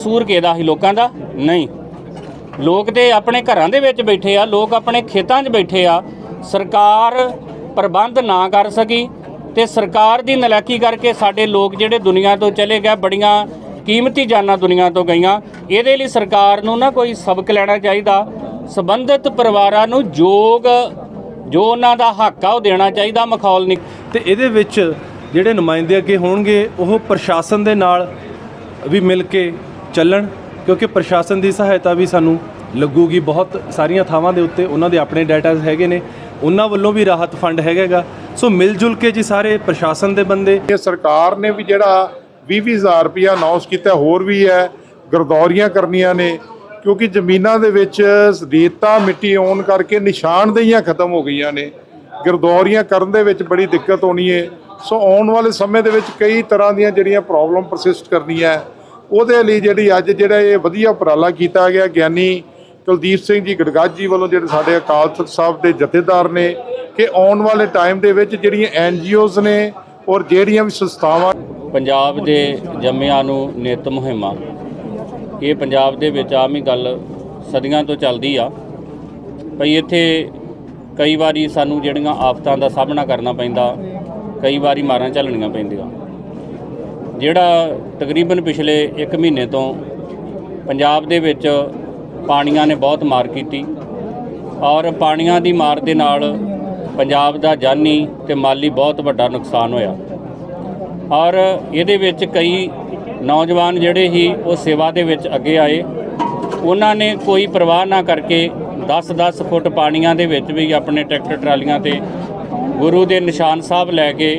ਕਸੂਰ ਕਿਹਦਾ ਸੀ ਲੋਕਾਂ ਦਾ? ਨਹੀਂ। ਲੋਕ ਤੇ ਆਪਣੇ ਘਰਾਂ ਦੇ ਵਿੱਚ ਬੈਠੇ ਆ, ਲੋਕ ਆਪਣੇ ਖੇਤਾਂ 'ਚ ਬੈਠੇ ਆ। ਸਰਕਾਰ ਪ੍ਰਬੰਧ ਨਾ ਕਰ ਸਕੀ ਤੇ ਸਰਕਾਰ ਦੀ ਨਲਾਇਕੀ ਕਰਕੇ ਸਾਡੇ ਲੋਕ ਜਿਹੜੇ ਦੁਨੀਆ ਤੋਂ ਚਲੇ ਗਏ, ਬੜੀਆਂ ਕੀਮਤੀ ਜਾਨਾਂ ਦੁਨੀਆ ਤੋਂ ਗਈਆਂ। ਇਹਦੇ ਲਈ ਸਰਕਾਰ ਨੂੰ ਨਾ ਕੋਈ ਸਬਕ ਲੈਣਾ ਚਾਹੀਦਾ। ਸਬੰਧਿਤ ਪਰਿਵਾਰਾਂ ਨੂੰ ਯੋਗ ਜੋ ਉਹਨਾਂ ਦਾ ਹੱਕ ਆ ਉਹ ਦੇਣਾ ਚਾਹੀਦਾ, ਮਖੌਲ ਨਹੀਂ। ਤੇ ਇਹਦੇ ਵਿੱਚ ਜਿਹੜੇ ਨੁਮਾਇੰਦੇ ਅੱਗੇ ਹੋਣਗੇ, ਉਹ ਪ੍ਰਸ਼ਾਸਨ ਦੇ ਨਾਲ ਵੀ ਮਿਲ ਕੇ ਚੱਲਣ, ਕਿਉਂਕਿ ਪ੍ਰਸ਼ਾਸਨ ਦੀ ਸਹਾਇਤਾ ਵੀ ਸਾਨੂੰ ਲੱਗੂਗੀ ਬਹੁਤ ਸਾਰੀਆਂ ਥਾਵਾਂ ਦੇ ਉੱਤੇ। ਉਹਨਾਂ ਦੇ ਆਪਣੇ ਡਾਟਾਸ ਹੈਗੇ ਨੇ। ਉਹਨਾਂ ਵੱਲੋਂ ਵੀ ਰਾਹਤ ਫੰਡ ਹੈਗਾਗਾ। ਸੋ ਮਿਲ ਜੁਲ ਕੇ ਜੀ ਸਾਰੇ ਪ੍ਰਸ਼ਾਸਨ ਦੇ ਬੰਦੇ। ਇਹ ਸਰਕਾਰ ਨੇ ਵੀ ਜਿਹੜਾ 20000 ਰੁਪਇਆ ਅਨਾਉਂਸ ਕੀਤਾ, ਹੋਰ ਵੀ ਹੈ। ਗਰਦੌਰੀਆਂ ਕਰਨੀਆਂ ਨੇ। ਕਿਉਂਕਿ ਜ਼ਮੀਨਾਂ ਦੇ ਵਿੱਚ ਰੇਤਾ, ਮਿੱਟੀ ਆਉਣ ਕਰਕੇ ਨਿਸ਼ਾਨਦੇਹੀਆਂ ਖਤਮ ਹੋ ਗਈਆਂ ਨੇ। ਗਰਦੌਰੀਆਂ ਕਰਨ ਦੇ ਵਿੱਚ ਬੜੀ ਦਿੱਕਤ ਹੋਣੀ ਹੈ ਸੋ ਆਉਣ ਵਾਲੇ ਸਮੇਂ ਦੇ ਵਿੱਚ ਕਈ ਤਰ੍ਹਾਂ ਦੀਆਂ ਜਿਹੜੀਆਂ ਪ੍ਰੋਬਲਮ ਪਰਸਿਸਟ ਕਰਨੀਆਂ ਹੈ। ਉਹਦੇ ਲਈ ਜਿਹੜੀ ਅੱਜ ਜਿਹੜਾ ਇਹ ਵਧੀਆ ਉਪਰਾਲਾ ਕੀਤਾ ਗਿਆ ਗਿਆਨੀ ਕੁਲਦੀਪ ਸਿੰਘ ਜੀ ਗੜਗੱਜ ਜੀ ਵੱਲੋਂ ਜਿਹੜੇ ਸਾਡੇ ਅਕਾਲ ਤਖਤ ਸਾਹਿਬ ਦੇ ਜਥੇਦਾਰ ਨੇ ਕਿ ਆਉਣ ਵਾਲੇ ਟਾਈਮ ਦੇ ਵਿੱਚ ਜਿਹੜੀਆਂ ਐਨਜੀਓਜ਼ ਨੇ ਔਰ ਜਿਹੜੀਆਂ ਵੀ ਸੰਸਥਾਵਾਂ ਪੰਜਾਬ ਦੇ ਜੰਮਿਆਂ ਨੂੰ ਨਿਤ ਮੁਹਿੰਮਾਂ। ਇਹ ਪੰਜਾਬ ਦੇ ਵਿੱਚ ਆਮ ਹੀ ਗੱਲ ਸਦੀਆਂ ਤੋਂ ਚੱਲਦੀ ਆ। ਭਈ ਇੱਥੇ ਕਈ ਵਾਰੀ ਸਾਨੂੰ ਜਿਹੜੀਆਂ ਆਫਤਾਂ ਦਾ ਸਾਹਮਣਾ ਕਰਨਾ ਪੈਂਦਾ, ਕਈ ਵਾਰੀ ਮਾਰਾਂ ਝੱਲਣੀਆਂ ਪੈਂਦੀਆਂ। ਜਿਹੜਾ ਤਕਰੀਬਨ ਪਿਛਲੇ 1 ਮਹੀਨੇ ਤੋਂ ਪੰਜਾਬ ਦੇ ਵਿੱਚ ਪਾਣੀਆਂ ਨੇ ਬਹੁਤ ਮਾਰ ਕੀਤੀ ਔਰ ਪਾਣੀਆਂ ਦੀ ਮਾਰ ਦੇ ਨਾਲ ਪੰਜਾਬ ਦਾ ਜਾਨੀ ਤੇ ਮਾਲੀ ਬਹੁਤ ਵੱਡਾ ਨੁਕਸਾਨ ਹੋਇਆ। ਔਰ ਇਹਦੇ ਵਿੱਚ ਕਈ ਨੌਜਵਾਨ ਜਿਹੜੇ ਹੀ ਉਹ ਸੇਵਾ ਦੇ ਵਿੱਚ ਅੱਗੇ ਆਏ। ਉਹਨਾਂ ਨੇ ਕੋਈ ਪਰਵਾਹ ਨਾ ਕਰਕੇ 10-10 ਫੁੱਟ ਪਾਣੀਆਂ ਦੇ ਵਿੱਚ ਵੀ ਆਪਣੇ ਟਰੈਕਟਰ ਟਰਾਲੀਆਂ ਤੇ ਗੁਰੂ ਦੇ ਨਿਸ਼ਾਨ ਸਾਹਿਬ ਲੈ ਕੇ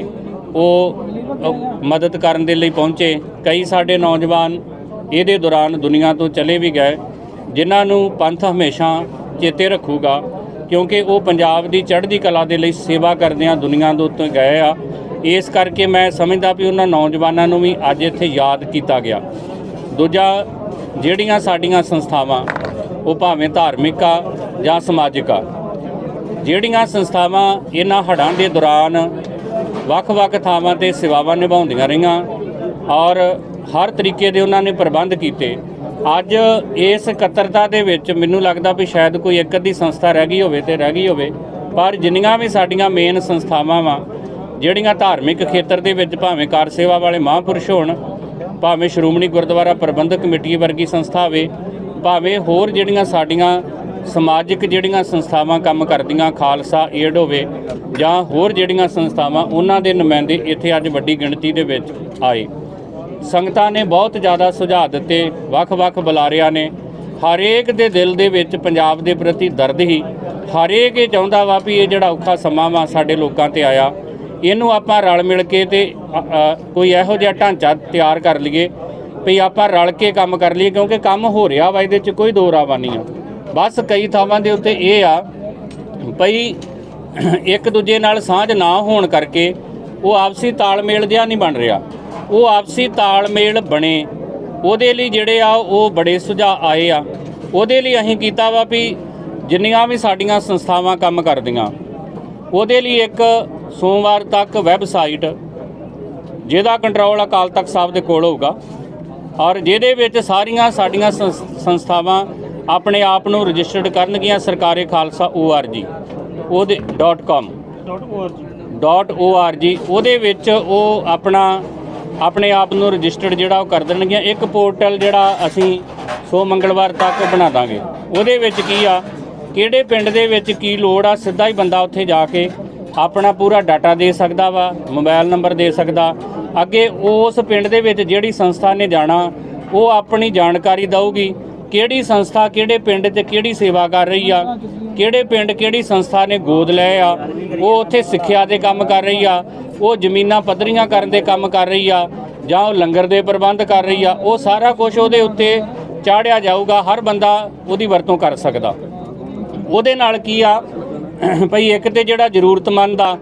ਉਹ ਮਦਦ ਕਰਨ ਦੇ ਲਈ ਪਹੁੰਚੇ। ਕਈ ਸਾਡੇ ਨੌਜਵਾਨ ਇਹਦੇ ਦੌਰਾਨ ਦੁਨੀਆ ਤੋਂ ਚਲੇ ਵੀ ਗਏ, ਜਿਨ੍ਹਾਂ ਨੂੰ ਪੰਥ ਹਮੇਸ਼ਾ ਚੇਤੇ ਰੱਖੂਗਾ, ਕਿਉਂਕਿ ਉਹ ਪੰਜਾਬ ਦੀ ਚੜ੍ਹਦੀ ਕਲਾ ਦੇ ਲਈ ਸੇਵਾ ਕਰਦਿਆਂ ਦੁਨੀਆ ਦੇ ਉੱਤੇ ਗਏ ਆ। ਇਸ ਕਰਕੇ ਮੈਂ ਸਮਝਦਾ ਵੀ ਉਹਨਾਂ ਨੌਜਵਾਨਾਂ ਨੂੰ ਵੀ ਅੱਜ ਇੱਥੇ ਯਾਦ ਕੀਤਾ ਗਿਆ। ਦੂਜਾ, ਜਿਹੜੀਆਂ ਸਾਡੀਆਂ ਸੰਸਥਾਵਾਂ, ਉਹ ਭਾਵੇਂ ਧਾਰਮਿਕ ਆ ਜਾਂ ਸਮਾਜਿਕ ਆ, ਜਿਹੜੀਆਂ ਸੰਸਥਾਵਾਂ ਇਹਨਾਂ ਹੜ੍ਹਾਂ ਦੇ ਦੌਰਾਨ ਵੱਖ-ਵੱਖ ਥਾਵਾਂ ਤੇ ਸੇਵਾਵਾਂ ਨਿਭਾਉਂਦੀਆਂ ਰਹੀਆਂ ਔਰ ਹਰ ਤਰੀਕੇ ਦੇ ਉਹਨਾਂ ਨੇ ਪ੍ਰਬੰਧ ਕੀਤੇ। ਅੱਜ ਇਸ ਇਕੱਤਰਤਾ ਦੇ ਵਿੱਚ ਮੈਨੂੰ ਲੱਗਦਾ ਵੀ ਸ਼ਾਇਦ ਕੋਈ ਇੱਕ ਅੱਧੀ ਸੰਸਥਾ ਰਹਿ ਗਈ ਹੋਵੇ ਤੇ ਰਹਿ ਗਈ ਹੋਵੇ, ਪਰ ਜਿੰਨੀਆਂ ਵੀ ਸਾਡੀਆਂ ਮੇਨ ਸੰਸਥਾਵਾਂ ਵਾ, ਜਿਹੜੀਆਂ ਧਾਰਮਿਕ ਖੇਤਰ ਦੇ ਵਿੱਚ ਭਾਵੇਂ ਕਾਰ ਸੇਵਾ ਵਾਲੇ ਮਹਾਂਪੁਰਸ਼ ਹੋਣ, ਭਾਵੇਂ ਸ਼੍ਰੋਮਣੀ ਗੁਰਦੁਆਰਾ ਪ੍ਰਬੰਧਕ ਕਮੇਟੀ ਵਰਗੀ ਸੰਸਥਾ ਹੋਵੇ, ਭਾਵੇਂ ਹੋਰ ਜਿਹੜੀਆਂ ਸਾਡੀਆਂ ਸਮਾਜਿਕ ਜਿਹੜੀਆਂ ਸੰਸਥਾਵਾਂ ਕੰਮ ਕਰਦੀਆਂ, ਖਾਲਸਾ, ਏਡ ਹੋਵੇ ਜਾਂ ਹੋਰ ਜਿਹੜੀਆਂ ਸੰਸਥਾਵਾਂ, ਉਹਨਾਂ ਦੇ ਨੁਮਾਇੰਦੇ ਇੱਥੇ ਅੱਜ ਵੱਡੀ ਗਿਣਤੀ ਦੇ ਵਿੱਚ ਆਏ। ਸੰਗਤਾਂ ਨੇ ਬਹੁਤ ਜ਼ਿਆਦਾ ਸੁਝਾਅ ਦਿੱਤੇ, ਵੱਖ-ਵੱਖ ਬੁਲਾਰਿਆਂ ਨੇ। ਹਰੇਕ ਦੇ ਦਿਲ ਦੇ ਵਿੱਚ ਪੰਜਾਬ ਦੇ ਪ੍ਰਤੀ ਦਰਦ ਹੀ। ਹਰੇਕ ਇਹ ਚਾਹੁੰਦਾ ਵਾ ਵੀ ਇਹ ਜਿਹੜਾ ਔਖਾ ਸਮਾਂ ਵਾ ਸਾਡੇ ਲੋਕਾਂ ਤੇ ਆਇਆ। ਇਹਨੂੰ ਆਪਾਂ ਰਲ ਮਿਲ ਕੇ ਤੇ ਕੋਈ ਇਹੋ ਜਿਹਾ ਢਾਂਚਾ ਤਿਆਰ ਕਰ ਲਈਏ ਵੀ ਆਪਾਂ ਰਲ ਕੇ ਕੰਮ ਕਰ ਲਈਏ, ਕਿਉਂਕਿ ਕੰਮ ਹੋ ਰਿਹਾ ਵਾ, ਇਹਦੇ 'ਚ ਕੋਈ ਦੋ ਰਾਵਾ ਨਹੀਂ ਆ। ਬਸ ਕਈ ਥਾਵਾਂ ਦੇ ਉੱਤੇ ਇਹ ਆ ਭਈ ਇੱਕ ਦੂਜੇ ਨਾਲ ਸਾਂਝ ਨਾ ਹੋਣ ਕਰਕੇ ਉਹ ਆਪਸੀ ਤਾਲਮੇਲ ਜਿਹਾ ਨਹੀਂ ਬਣ ਰਿਹਾ। ਉਹ ਆਪਸੀ ਤਾਲਮੇਲ ਬਣੇ। ਉਹਦੇ ਲਈ ਜਿਹੜੇ ਆ ਉਹ ਬੜੇ ਸੁਝਾਅ ਆਏ ਆ। ਉਹਦੇ ਲਈ ਅਸੀਂ ਕੀਤਾ ਵਾ ਵੀ ਜਿੰਨੀਆਂ ਵੀ ਸਾਡੀਆਂ ਸੰਸਥਾਵਾਂ ਕੰਮ ਕਰਦੀਆਂ। ਉਹਦੇ ਲਈ ਇੱਕ ਸੋਮਵਾਰ ਤੱਕ ਵੈਬਸਾਈਟ ਜਿਹਦਾ ਕੰਟਰੋਲ ਅਕਾਲ ਤਖਤ ਸਾਹਿਬ ਦੇ ਕੋਲ ਹੋਊਗਾ। ਔਰ ਜਿਹਦੇ ਵਿੱਚ ਸਾਰੀਆਂ ਸਾਡੀਆਂ ਸੰਸ- ਸੰਸਥਾਵਾਂ ਆਪਣੇ ਆਪ ਨੂੰ ਰਜਿਸਟਰਡ ਕਰਨਗੀਆਂ ਸਰਕਾਰੇ ਖਾਲਸਾ org ਉਹਦੇ .com .org ਉਹਦੇ ਵਿੱਚ ਉਹ ਆਪਣਾ, ਆਪਣੇ ਆਪ ਨੂੰ ਰਜਿਸਟਰਡ ਜਿਹੜਾ ਉਹ ਕਰ ਦੇਣਗੀਆਂ। ਇੱਕ ਪੋਰਟਲ ਜਿਹੜਾ ਅਸੀਂ ਸੋ ਮੰਗਲਵਾਰ ਤੱਕ ਬਣਾ ਦਾਂਗੇ। ਉਹਦੇ ਵਿੱਚ ਕੀ ਆ, ਕਿਹੜੇ ਪਿੰਡ ਦੇ ਵਿੱਚ ਕੀ ਲੋੜ ਆ, ਸਿੱਧਾ ਹੀ ਬੰਦਾ ਉੱਥੇ ਜਾ ਕੇ ਆਪਣਾ ਪੂਰਾ ਡਾਟਾ ਦੇ ਸਕਦਾ ਵਾ ਮੋਬਾਈਲ ਨੰਬਰ ਦੇ ਸਕਦਾ। ਅੱਗੇ ਉਸ ਪਿੰਡ ਦੇ ਵਿੱਚ ਜਿਹੜੀ ਸੰਸਥਾ ਨੇ ਜਾਣਾ, ਉਹ ਆਪਣੀ ਜਾਣਕਾਰੀ ਦਊਗੀ। ਕਿਹੜੀ ਸੰਸਥਾ ਕਿਹੜੇ ਪਿੰਡ 'ਤੇ ਕਿਹੜੀ ਸੇਵਾ ਕਰ ਰਹੀ ਆ? ਕਿਹੜੇ ਪਿੰਡ ਕਿਹੜੀ ਸੰਸਥਾ ਨੇ ਗੋਦ ਲਏ ਆ? ਉਹ ਉੱਥੇ ਸਿੱਖਿਆ ਦੇ ਕੰਮ ਕਰ ਰਹੀ ਆ? ਉਹ ਜ਼ਮੀਨਾਂ ਪੱਧਰੀਆਂ ਕਰਨ ਦੇ ਕੰਮ ਕਰ ਰਹੀ ਆ? ਜਾਂ ਉਹ ਲੰਗਰ ਦੇ ਪ੍ਰਬੰਧ ਕਰ ਰਹੀ ਆ? ਉਹ ਸਾਰਾ ਕੁਝ ਉਹਦੇ ਉੱਤੇ ਚਾੜਿਆ ਜਾਊਗਾ, ਹਰ ਬੰਦਾ ਉਹਦੀ ਵਰਤੋਂ ਕਰ ਸਕਦਾ। ਉਹਦੇ ਨਾਲ ਕੀ ਆ? ਭਈ ਇੱਕ ਤੇ ਜਿਹੜਾ ਜ਼ਰੂਰਤਮੰਦ ਆ,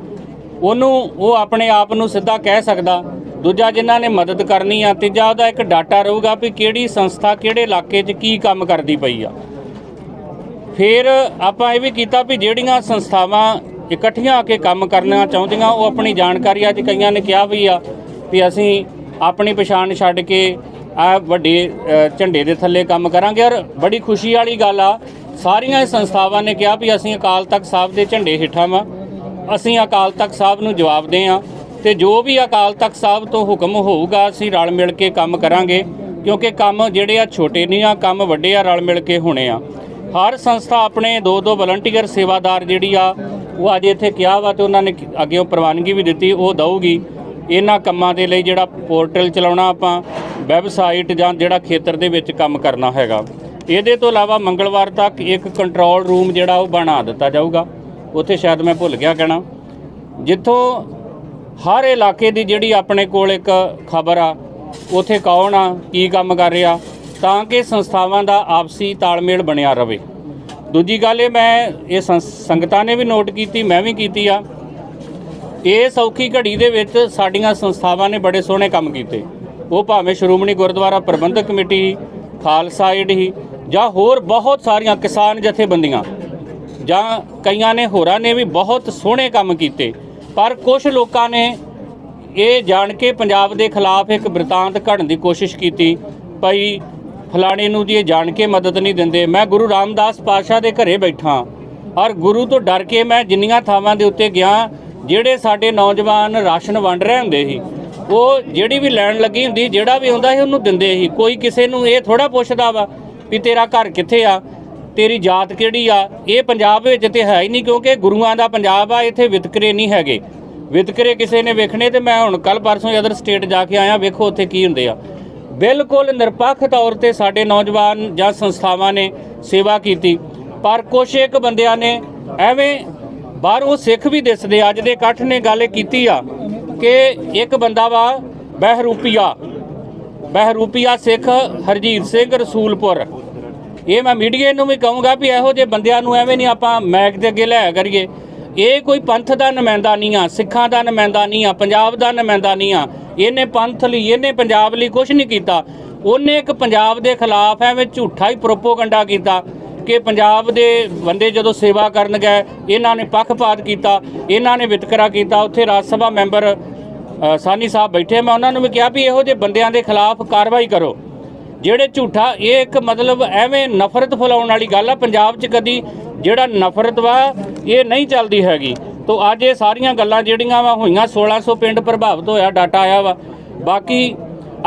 ਉਹਨੂੰ ਉਹ ਆਪਣੇ ਆਪ ਨੂੰ ਸਿੱਧਾ ਕਹਿ ਸਕਦਾ ਦੂਜਾ ਜਿਨ੍ਹਾਂ ਨੇ ਮਦਦ ਕਰਨੀ ਆ, ਤੀਜਾ ਉਹਦਾ ਇੱਕ ਡਾਟਾ ਰਹੂਗਾ ਵੀ ਕਿਹੜੀ ਸੰਸਥਾ ਕਿਹੜੇ ਇਲਾਕੇ 'ਚ ਕੀ ਕੰਮ ਕਰਦੀ ਪਈ ਆ। ਫਿਰ ਆਪਾਂ ਇਹ ਵੀ ਕੀਤਾ ਵੀ ਜਿਹੜੀਆਂ ਸੰਸਥਾਵਾਂ ਇਕੱਠੀਆਂ ਆ ਕੇ ਕੰਮ ਕਰਨਾ ਚਾਹੁੰਦੀਆਂ, ਉਹ ਆਪਣੀ ਜਾਣਕਾਰੀ ਅੱਜ ਕਈਆਂ ਨੇ ਕਿਹਾ ਵੀ ਆ, ਵੀ ਅਸੀਂ ਆਪਣੀ ਪਛਾਣ ਛੱਡ ਕੇ ਆ ਵੱਡੇ ਝੰਡੇ ਦੇ ਥੱਲੇ ਕੰਮ ਕਰਾਂਗੇ। ਔਰ ਬੜੀ ਖੁਸ਼ੀ ਵਾਲੀ ਗੱਲ ਆ, ਸਾਰੀਆਂ ਹੀ ਸੰਸਥਾਵਾਂ ਨੇ ਕਿਹਾ ਵੀ ਅਸੀਂ ਅਕਾਲ ਤਖਤ ਸਾਹਿਬ ਦੇ ਝੰਡੇ ਹੇਠਾਂ ਵਾਂ। ਅਸੀਂ ਅਕਾਲ ਤਖਤ ਸਾਹਿਬ ਨੂੰ ਜਵਾਬ ਦੇ ਆ। ਤੇ ਜੋ ਵੀ ਅਕਾਲ ਤਖਤ ਸਾਹਿਬ ਤੋਂ ਹੁਕਮ ਹੋਊਗਾ, ਅਸੀਂ ਰਲ ਮਿਲ ਕੇ ਕੰਮ ਕਰਾਂਗੇ, ਕਿਉਂਕਿ ਕੰਮ ਜਿਹੜੇ ਆ ਛੋਟੇ ਨਹੀਂ ਆ, ਕੰਮ ਵੱਡੇ ਆ, ਰਲ ਮਿਲ ਕੇ ਹੋਣੇ ਆ। ਹਰ ਸੰਸਥਾ ਆਪਣੇ ਦੋ ਦੋ ਵਲੰਟੀਅਰ ਸੇਵਾਦਾਰ ਜਿਹੜੀ ਆ, ਉਹ ਅੱਜ ਇੱਥੇ ਕਿਹਾ ਵਾ ਤੇ ਉਹਨਾਂ ਨੇ ਅੱਗੇੋਂ ਪ੍ਰਵਾਨਗੀ ਵੀ ਦਿੱਤੀ, ਉਹ ਦਊਗੀ। ਇਹਨਾਂ ਕੰਮਾਂ ਦੇ ਲਈ ਜਿਹੜਾ ਪੋਰਟਲ ਚਲਾਉਣਾ ਆਪਾਂ, ਵੈਬਸਾਈਟ ਜਾਂ ਜਿਹੜਾ ਖੇਤਰ ਦੇ ਵਿੱਚ ਕੰਮ ਕਰਨਾ ਹੈਗਾ। ਇਹਦੇ ਤੋਂ ਇਲਾਵਾ ਮੰਗਲਵਾਰ ਤੱਕ ਇੱਕ ਕੰਟਰੋਲ ਰੂਮ ਜਿਹੜਾ ਉਹ ਬਣਾ ਦਿੱਤਾ ਜਾਊਗਾ। ਉੱਥੇ ਸ਼ਾਇਦ ਮੈਂ ਭੁੱਲ ਗਿਆ ਕਹਿਣਾ। ਜਿੱਥੋਂ ਹਰ ਇਲਾਕੇ ਦੀ ਜਿਹੜੀ ਆਪਣੇ ਕੋਲ ਇੱਕ ਖਬਰ ਆ, ਉਥੇ ਕੌਣ ਆ, ਕੀ ਕੰਮ ਕਰ ਰਿਹਾ, ਤਾਂ ਕਿ ਸੰਸਥਾਵਾਂ ਦਾ ਆਪਸੀ ਤਾਲਮੇਲ ਬਣਿਆ ਰਵੇ। ਦੂਜੀ ਗੱਲ ਇਹ ਮੈਂ, ਇਹ ਸੰਸ- ਸੰਗਤਾਂ ਨੇ ਵੀ ਨੋਟ ਕੀਤੀ, ਮੈਂ ਵੀ ਕੀਤੀ ਆ। ਇਹ ਸੌਖੀ ਘੜੀ ਦੇ ਵਿੱਚ ਸਾਡੀਆਂ ਸੰਸਥਾਵਾਂ ਨੇ ਬੜੇ ਸੋਹਣੇ ਕੰਮ ਕੀਤੇ। ਉਹ ਭਾਵੇਂ ਸ਼੍ਰੋਮਣੀ ਗੁਰਦੁਆਰਾ ਪ੍ਰਬੰਧਕ ਕਮੇਟੀ, ਖਾਲਸਾ ਏਡ ਹੀ ਜਾਂ ਹੋਰ ਬਹੁਤ ਸਾਰੀਆਂ ਕਿਸਾਨ ਜਥੇਬੰਦੀਆਂ, ਜਾਂ ਕਈਆਂ ਨੇ ਹੋਰਾਂ ਨੇ ਵੀ ਬਹੁਤ ਸੋਹਣੇ ਕੰਮ ਕੀਤੇ। ਪਰ ਕੁਝ ਲੋਕਾਂ ਨੇ ਇਹ ਜਾਣ ਕੇ ਪੰਜਾਬ ਦੇ ਖਿਲਾਫ ਇੱਕ ਬ੍ਰਿਤਾਂਤ ਘੜਨ ਦੀ ਕੋਸ਼ਿਸ਼ ਕੀਤੀ। ਭਾਈ ਫਲਾਣੇ ਨੂੰ ਜੀ ਇਹ ਜਾਣ ਕੇ ਮਦਦ ਨਹੀਂ ਦਿੰਦੇ। ਮੈਂ ਗੁਰੂ ਰਾਮਦਾਸ ਪਾਤਸ਼ਾਹ ਦੇ ਘਰੇ ਬੈਠਾ ਔਰ ਗੁਰੂ ਤੋਂ ਡਰ ਕੇ ਮੈਂ ਜਿੰਨੀਆਂ ਥਾਵਾਂ ਦੇ ਉੱਤੇ ਗਿਆ, ਜਿਹੜੇ ਸਾਡੇ ਨੌਜਵਾਨ ਰਾਸ਼ਨ ਵੰਡ ਰਹੇ ਹੁੰਦੇ ਸੀ, ਉਹ ਜਿਹੜੀ ਵੀ ਲੈਣ ਲੱਗੀ ਹੁੰਦੀ, ਜਿਹੜਾ ਵੀ ਆਉਂਦਾ ਸੀ ਉਹਨੂੰ ਦਿੰਦੇ ਸੀ। ਕੋਈ ਕਿਸੇ ਨੂੰ ਇਹ ਥੋੜਾ ਪੁੱਛਦਾ ਵਾ ਵੀ ਤੇਰਾ ਘਰ ਕਿੱਥੇ ਆ? ਤੇਰੀ ਜਾਤ ਕਿਹੜੀ ਆ? ਇਹ ਪੰਜਾਬ ਵਿੱਚ ਤੇ ਹੈ ਹੀ ਨਹੀਂ ਕਿਉਂਕਿ ਗੁਰੂਆਂ ਦਾ ਪੰਜਾਬ ਆ, ਇੱਥੇ ਵਿਤਕਰੇ ਨਹੀਂ ਹੈਗੇ। ਵਿਤਕਰੇ ਕਿਸੇ ਨੇ ਵੇਖਣੇ ਤੇ ਮੈਂ ਹੁਣ ਕੱਲ ਪਰਸੋਂ ਅਦਰ ਸਟੇਟ ਜਾ ਕੇ ਆਇਆ, ਵੇਖੋ ਉੱਥੇ ਕੀ ਹੁੰਦੇ ਆ। ਬਿਲਕੁਲ ਨਿਰਪੱਖ ਤੌਰ ਤੇ ਸਾਡੇ ਨੌਜਵਾਨ ਜਾਂ ਸੰਸਥਾਵਾਂ ਨੇ ਸੇਵਾ ਕੀਤੀ, ਪਰ ਕੁਛ ਇੱਕ ਬੰਦਿਆਂ ਨੇ ਐਵੇਂ ਬਾਹਰੋਂ ਸਿੱਖ ਵੀ ਦਿਸਦੇ ਅੱਜ ਦੇ ਇਕੱਠ ਨੇ ਗੱਲ ਇਹ ਕੀਤੀ ਆ ਕਿ ਇੱਕ ਬੰਦਾ ਵਾ ਬਹਿਰੂਪੀਆ। ਬਹਿਰੂਪੀਆ ਸਿੱਖ ਹਰਜੀਤ ਸਿੰਘ ਰਸੂਲਪੁਰ। ਇਹ ਮੈਂ ਮੀਡੀਆ ਨੂੰ ਵੀ ਕਹੂੰਗਾ ਵੀ ਇਹੋ ਜਿਹੇ ਬੰਦਿਆਂ ਨੂੰ ਐਵੇਂ ਨਹੀਂ ਆਪਾਂ ਮੈਕ ਦੇ ਅੱਗੇ ਲੈ ਕਰੀਏ। ਇਹ ਕੋਈ ਪੰਥ ਦਾ ਨੁਮਾਇੰਦਾ ਨਹੀਂ ਆ, ਸਿੱਖਾਂ ਦਾ ਨੁਮਾਇੰਦਾ ਨਹੀਂ ਆ, ਪੰਜਾਬ ਦਾ ਨੁਮਾਇੰਦਾ ਨਹੀਂ ਆ। ਇਹਨੇ ਪੰਥ ਲਈ, ਇਹਨੇ ਪੰਜਾਬ ਲਈ ਕੁਝ ਨਹੀਂ ਕੀਤਾ। ਉਹਨੇ ਇੱਕ ਪੰਜਾਬ ਦੇ ਖਿਲਾਫ ਐਵੇਂ ਝੂਠਾ ਹੀ ਪ੍ਰੋਪੋਗੰਡਾ ਕੀਤਾ ਕਿ ਪੰਜਾਬ ਦੇ ਬੰਦੇ ਜਦੋਂ ਸੇਵਾ ਕਰਨ ਗਏ, ਇਹਨਾਂ ਨੇ ਪੱਖਪਾਤ ਕੀਤਾ, ਇਹਨਾਂ ਨੇ ਵਿਤਕਰਾ ਕੀਤਾ। ਉੱਥੇ ਰਾਜ ਸਭਾ ਮੈਂਬਰ ਸਾਨੀ ਸਾਹਿਬ ਬੈਠੇ। ਮੈਂ ਉਹਨਾਂ ਨੂੰ ਵੀ ਕਿਹਾ ਵੀ ਇਹੋ ਜਿਹੇ ਬੰਦਿਆਂ ਦੇ ਖਿਲਾਫ ਕਾਰਵਾਈ ਕਰੋ। ਜਿਹੜੇ ਝੂਠਾ, ਇਹ ਇੱਕ ਮਤਲਬ ਐਵੇਂ ਨਫ਼ਰਤ ਫੈਲਾਉਣ ਵਾਲੀ ਗੱਲ ਆ, ਪੰਜਾਬ 'ਚ ਕਦੀ ਜਿਹੜਾ ਨਫ਼ਰਤ ਵਾ, ਇਹ ਨਹੀਂ ਚੱਲਦੀ ਹੈਗੀ। ਤੋ ਅੱਜ ਇਹ ਸਾਰੀਆਂ ਗੱਲਾਂ ਜਿਹੜੀਆਂ ਵਾ ਹੋਈਆਂ 1600 ਪਿੰਡ ਪ੍ਰਭਾਵਿਤ ਹੋਇਆ, ਡਾਟਾ ਆਇਆ ਵਾ। ਬਾਕੀ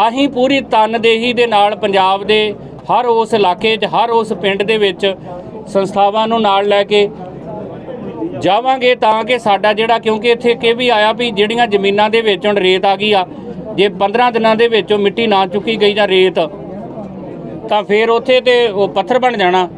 ਅਸੀਂ ਪੂਰੀ ਤਨਦੇਹੀ ਦੇ ਨਾਲ ਪੰਜਾਬ ਦੇ, ਹਰ ਉਸ ਇਲਾਕੇ 'ਚ, ਹਰ ਉਸ ਪਿੰਡ ਦੇ ਵਿੱਚ ਸੰਸਥਾਵਾਂ ਨੂੰ ਨਾਲ ਲੈ ਕੇ ਜਾਵਾਂਗੇ ਤਾਂ ਕਿ ਸਾਡਾ ਜਿਹੜਾ, ਕਿਉਂਕਿ ਇੱਥੇ ਇੱਕ ਇਹ ਵੀ ਆਇਆ ਵੀ ਜਿਹੜੀਆਂ ਜ਼ਮੀਨਾਂ ਦੇ ਵਿੱਚ ਹੁਣ ਰੇਤ ਆ ਗਈ ਆ, ਜੇ 15 ਦਿਨਾਂ ਦੇ ਵਿੱਚੋਂ ਮਿੱਟੀ ਨਾ ਚੁੱਕੀ ਗਈ ਜਾਂ ਰੇਤ ਤਾਂ ਫਿਰ ਉੱਥੇ ਤੇ ਉਹ ਪੱਥਰ ਬਣ ਜਾਣਾ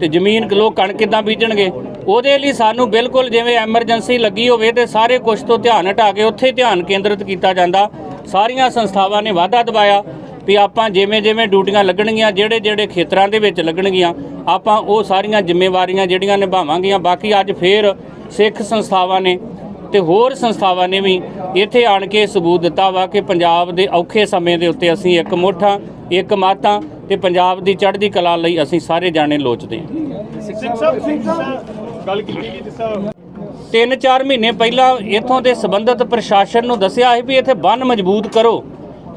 ਤੇ ਜ਼ਮੀਨ ਲੋਕ ਕਣਕ ਕਿੱਦਾਂ ਬੀਜਣਗੇ? ਉਹਦੇ ਲਈ ਸਾਨੂੰ ਬਿਲਕੁਲ ਜਿਵੇਂ ਐਮਰਜੈਂਸੀ ਲੱਗੀ ਹੋਵੇ ਤੇ ਸਾਰੇ ਕੁਝ ਤੋਂ ਧਿਆਨ ਹਟਾ ਕੇ ਉੱਥੇ ਧਿਆਨ ਕੇਂਦਰਿਤ ਕੀਤਾ ਜਾਂਦਾ। ਸਾਰੀਆਂ ਸੰਸਥਾਵਾਂ ਨੇ ਵਾਅਦਾ ਦਵਾਇਆ ਵੀ ਆਪਾਂ ਜਿਵੇਂ ਜਿਵੇਂ ਡਿਊਟੀਆਂ ਲੱਗਣਗੀਆਂ, ਜਿਹੜੇ ਜਿਹੜੇ ਖੇਤਰਾਂ ਦੇ ਵਿੱਚ ਲੱਗਣਗੀਆਂ, ਆਪਾਂ ਉਹ ਸਾਰੀਆਂ ਜ਼ਿੰਮੇਵਾਰੀਆਂ ਜਿਹੜੀਆਂ ਨਿਭਾਵਾਂਗੀਆਂ। ਬਾਕੀ ਅੱਜ ਫੇਰ ਸਿੱਖ ਸੰਸਥਾਵਾਂ ਨੇ ਤੇ ਹੋਰ ਸੰਸਥਾਵਾਂ ਨੇ ਵੀ ਇੱਥੇ ਆਣ ਕੇ ਸਬੂਤ ਦਿੱਤਾ ਵਾ ਕਿ ਪੰਜਾਬ ਦੇ ਔਖੇ ਸਮੇਂ ਦੇ ਉੱਤੇ ਅਸੀਂ ਇੱਕ ਮੁੱਠਾਂ ਇੱਕ ਮਾਤਾਂ ਤੇ ਪੰਜਾਬ ਦੀ ਚੜ੍ਹਦੀ ਕਲਾ ਲਈ ਅਸੀਂ ਸਾਰੇ ਜਾਣੇ ਲੋਚਦੇ ਹਾਂ। ਤਿੰਨ ਚਾਰ ਮਹੀਨੇ ਪਹਿਲਾਂ ਇੱਥੋਂ ਦੇ ਸੰਬੰਧਿਤ ਪ੍ਰਸ਼ਾਸਨ ਨੂੰ ਦੱਸਿਆ ਸੀ ਵੀ ਇੱਥੇ ਬੰਨ ਮਜ਼ਬੂਤ ਕਰੋ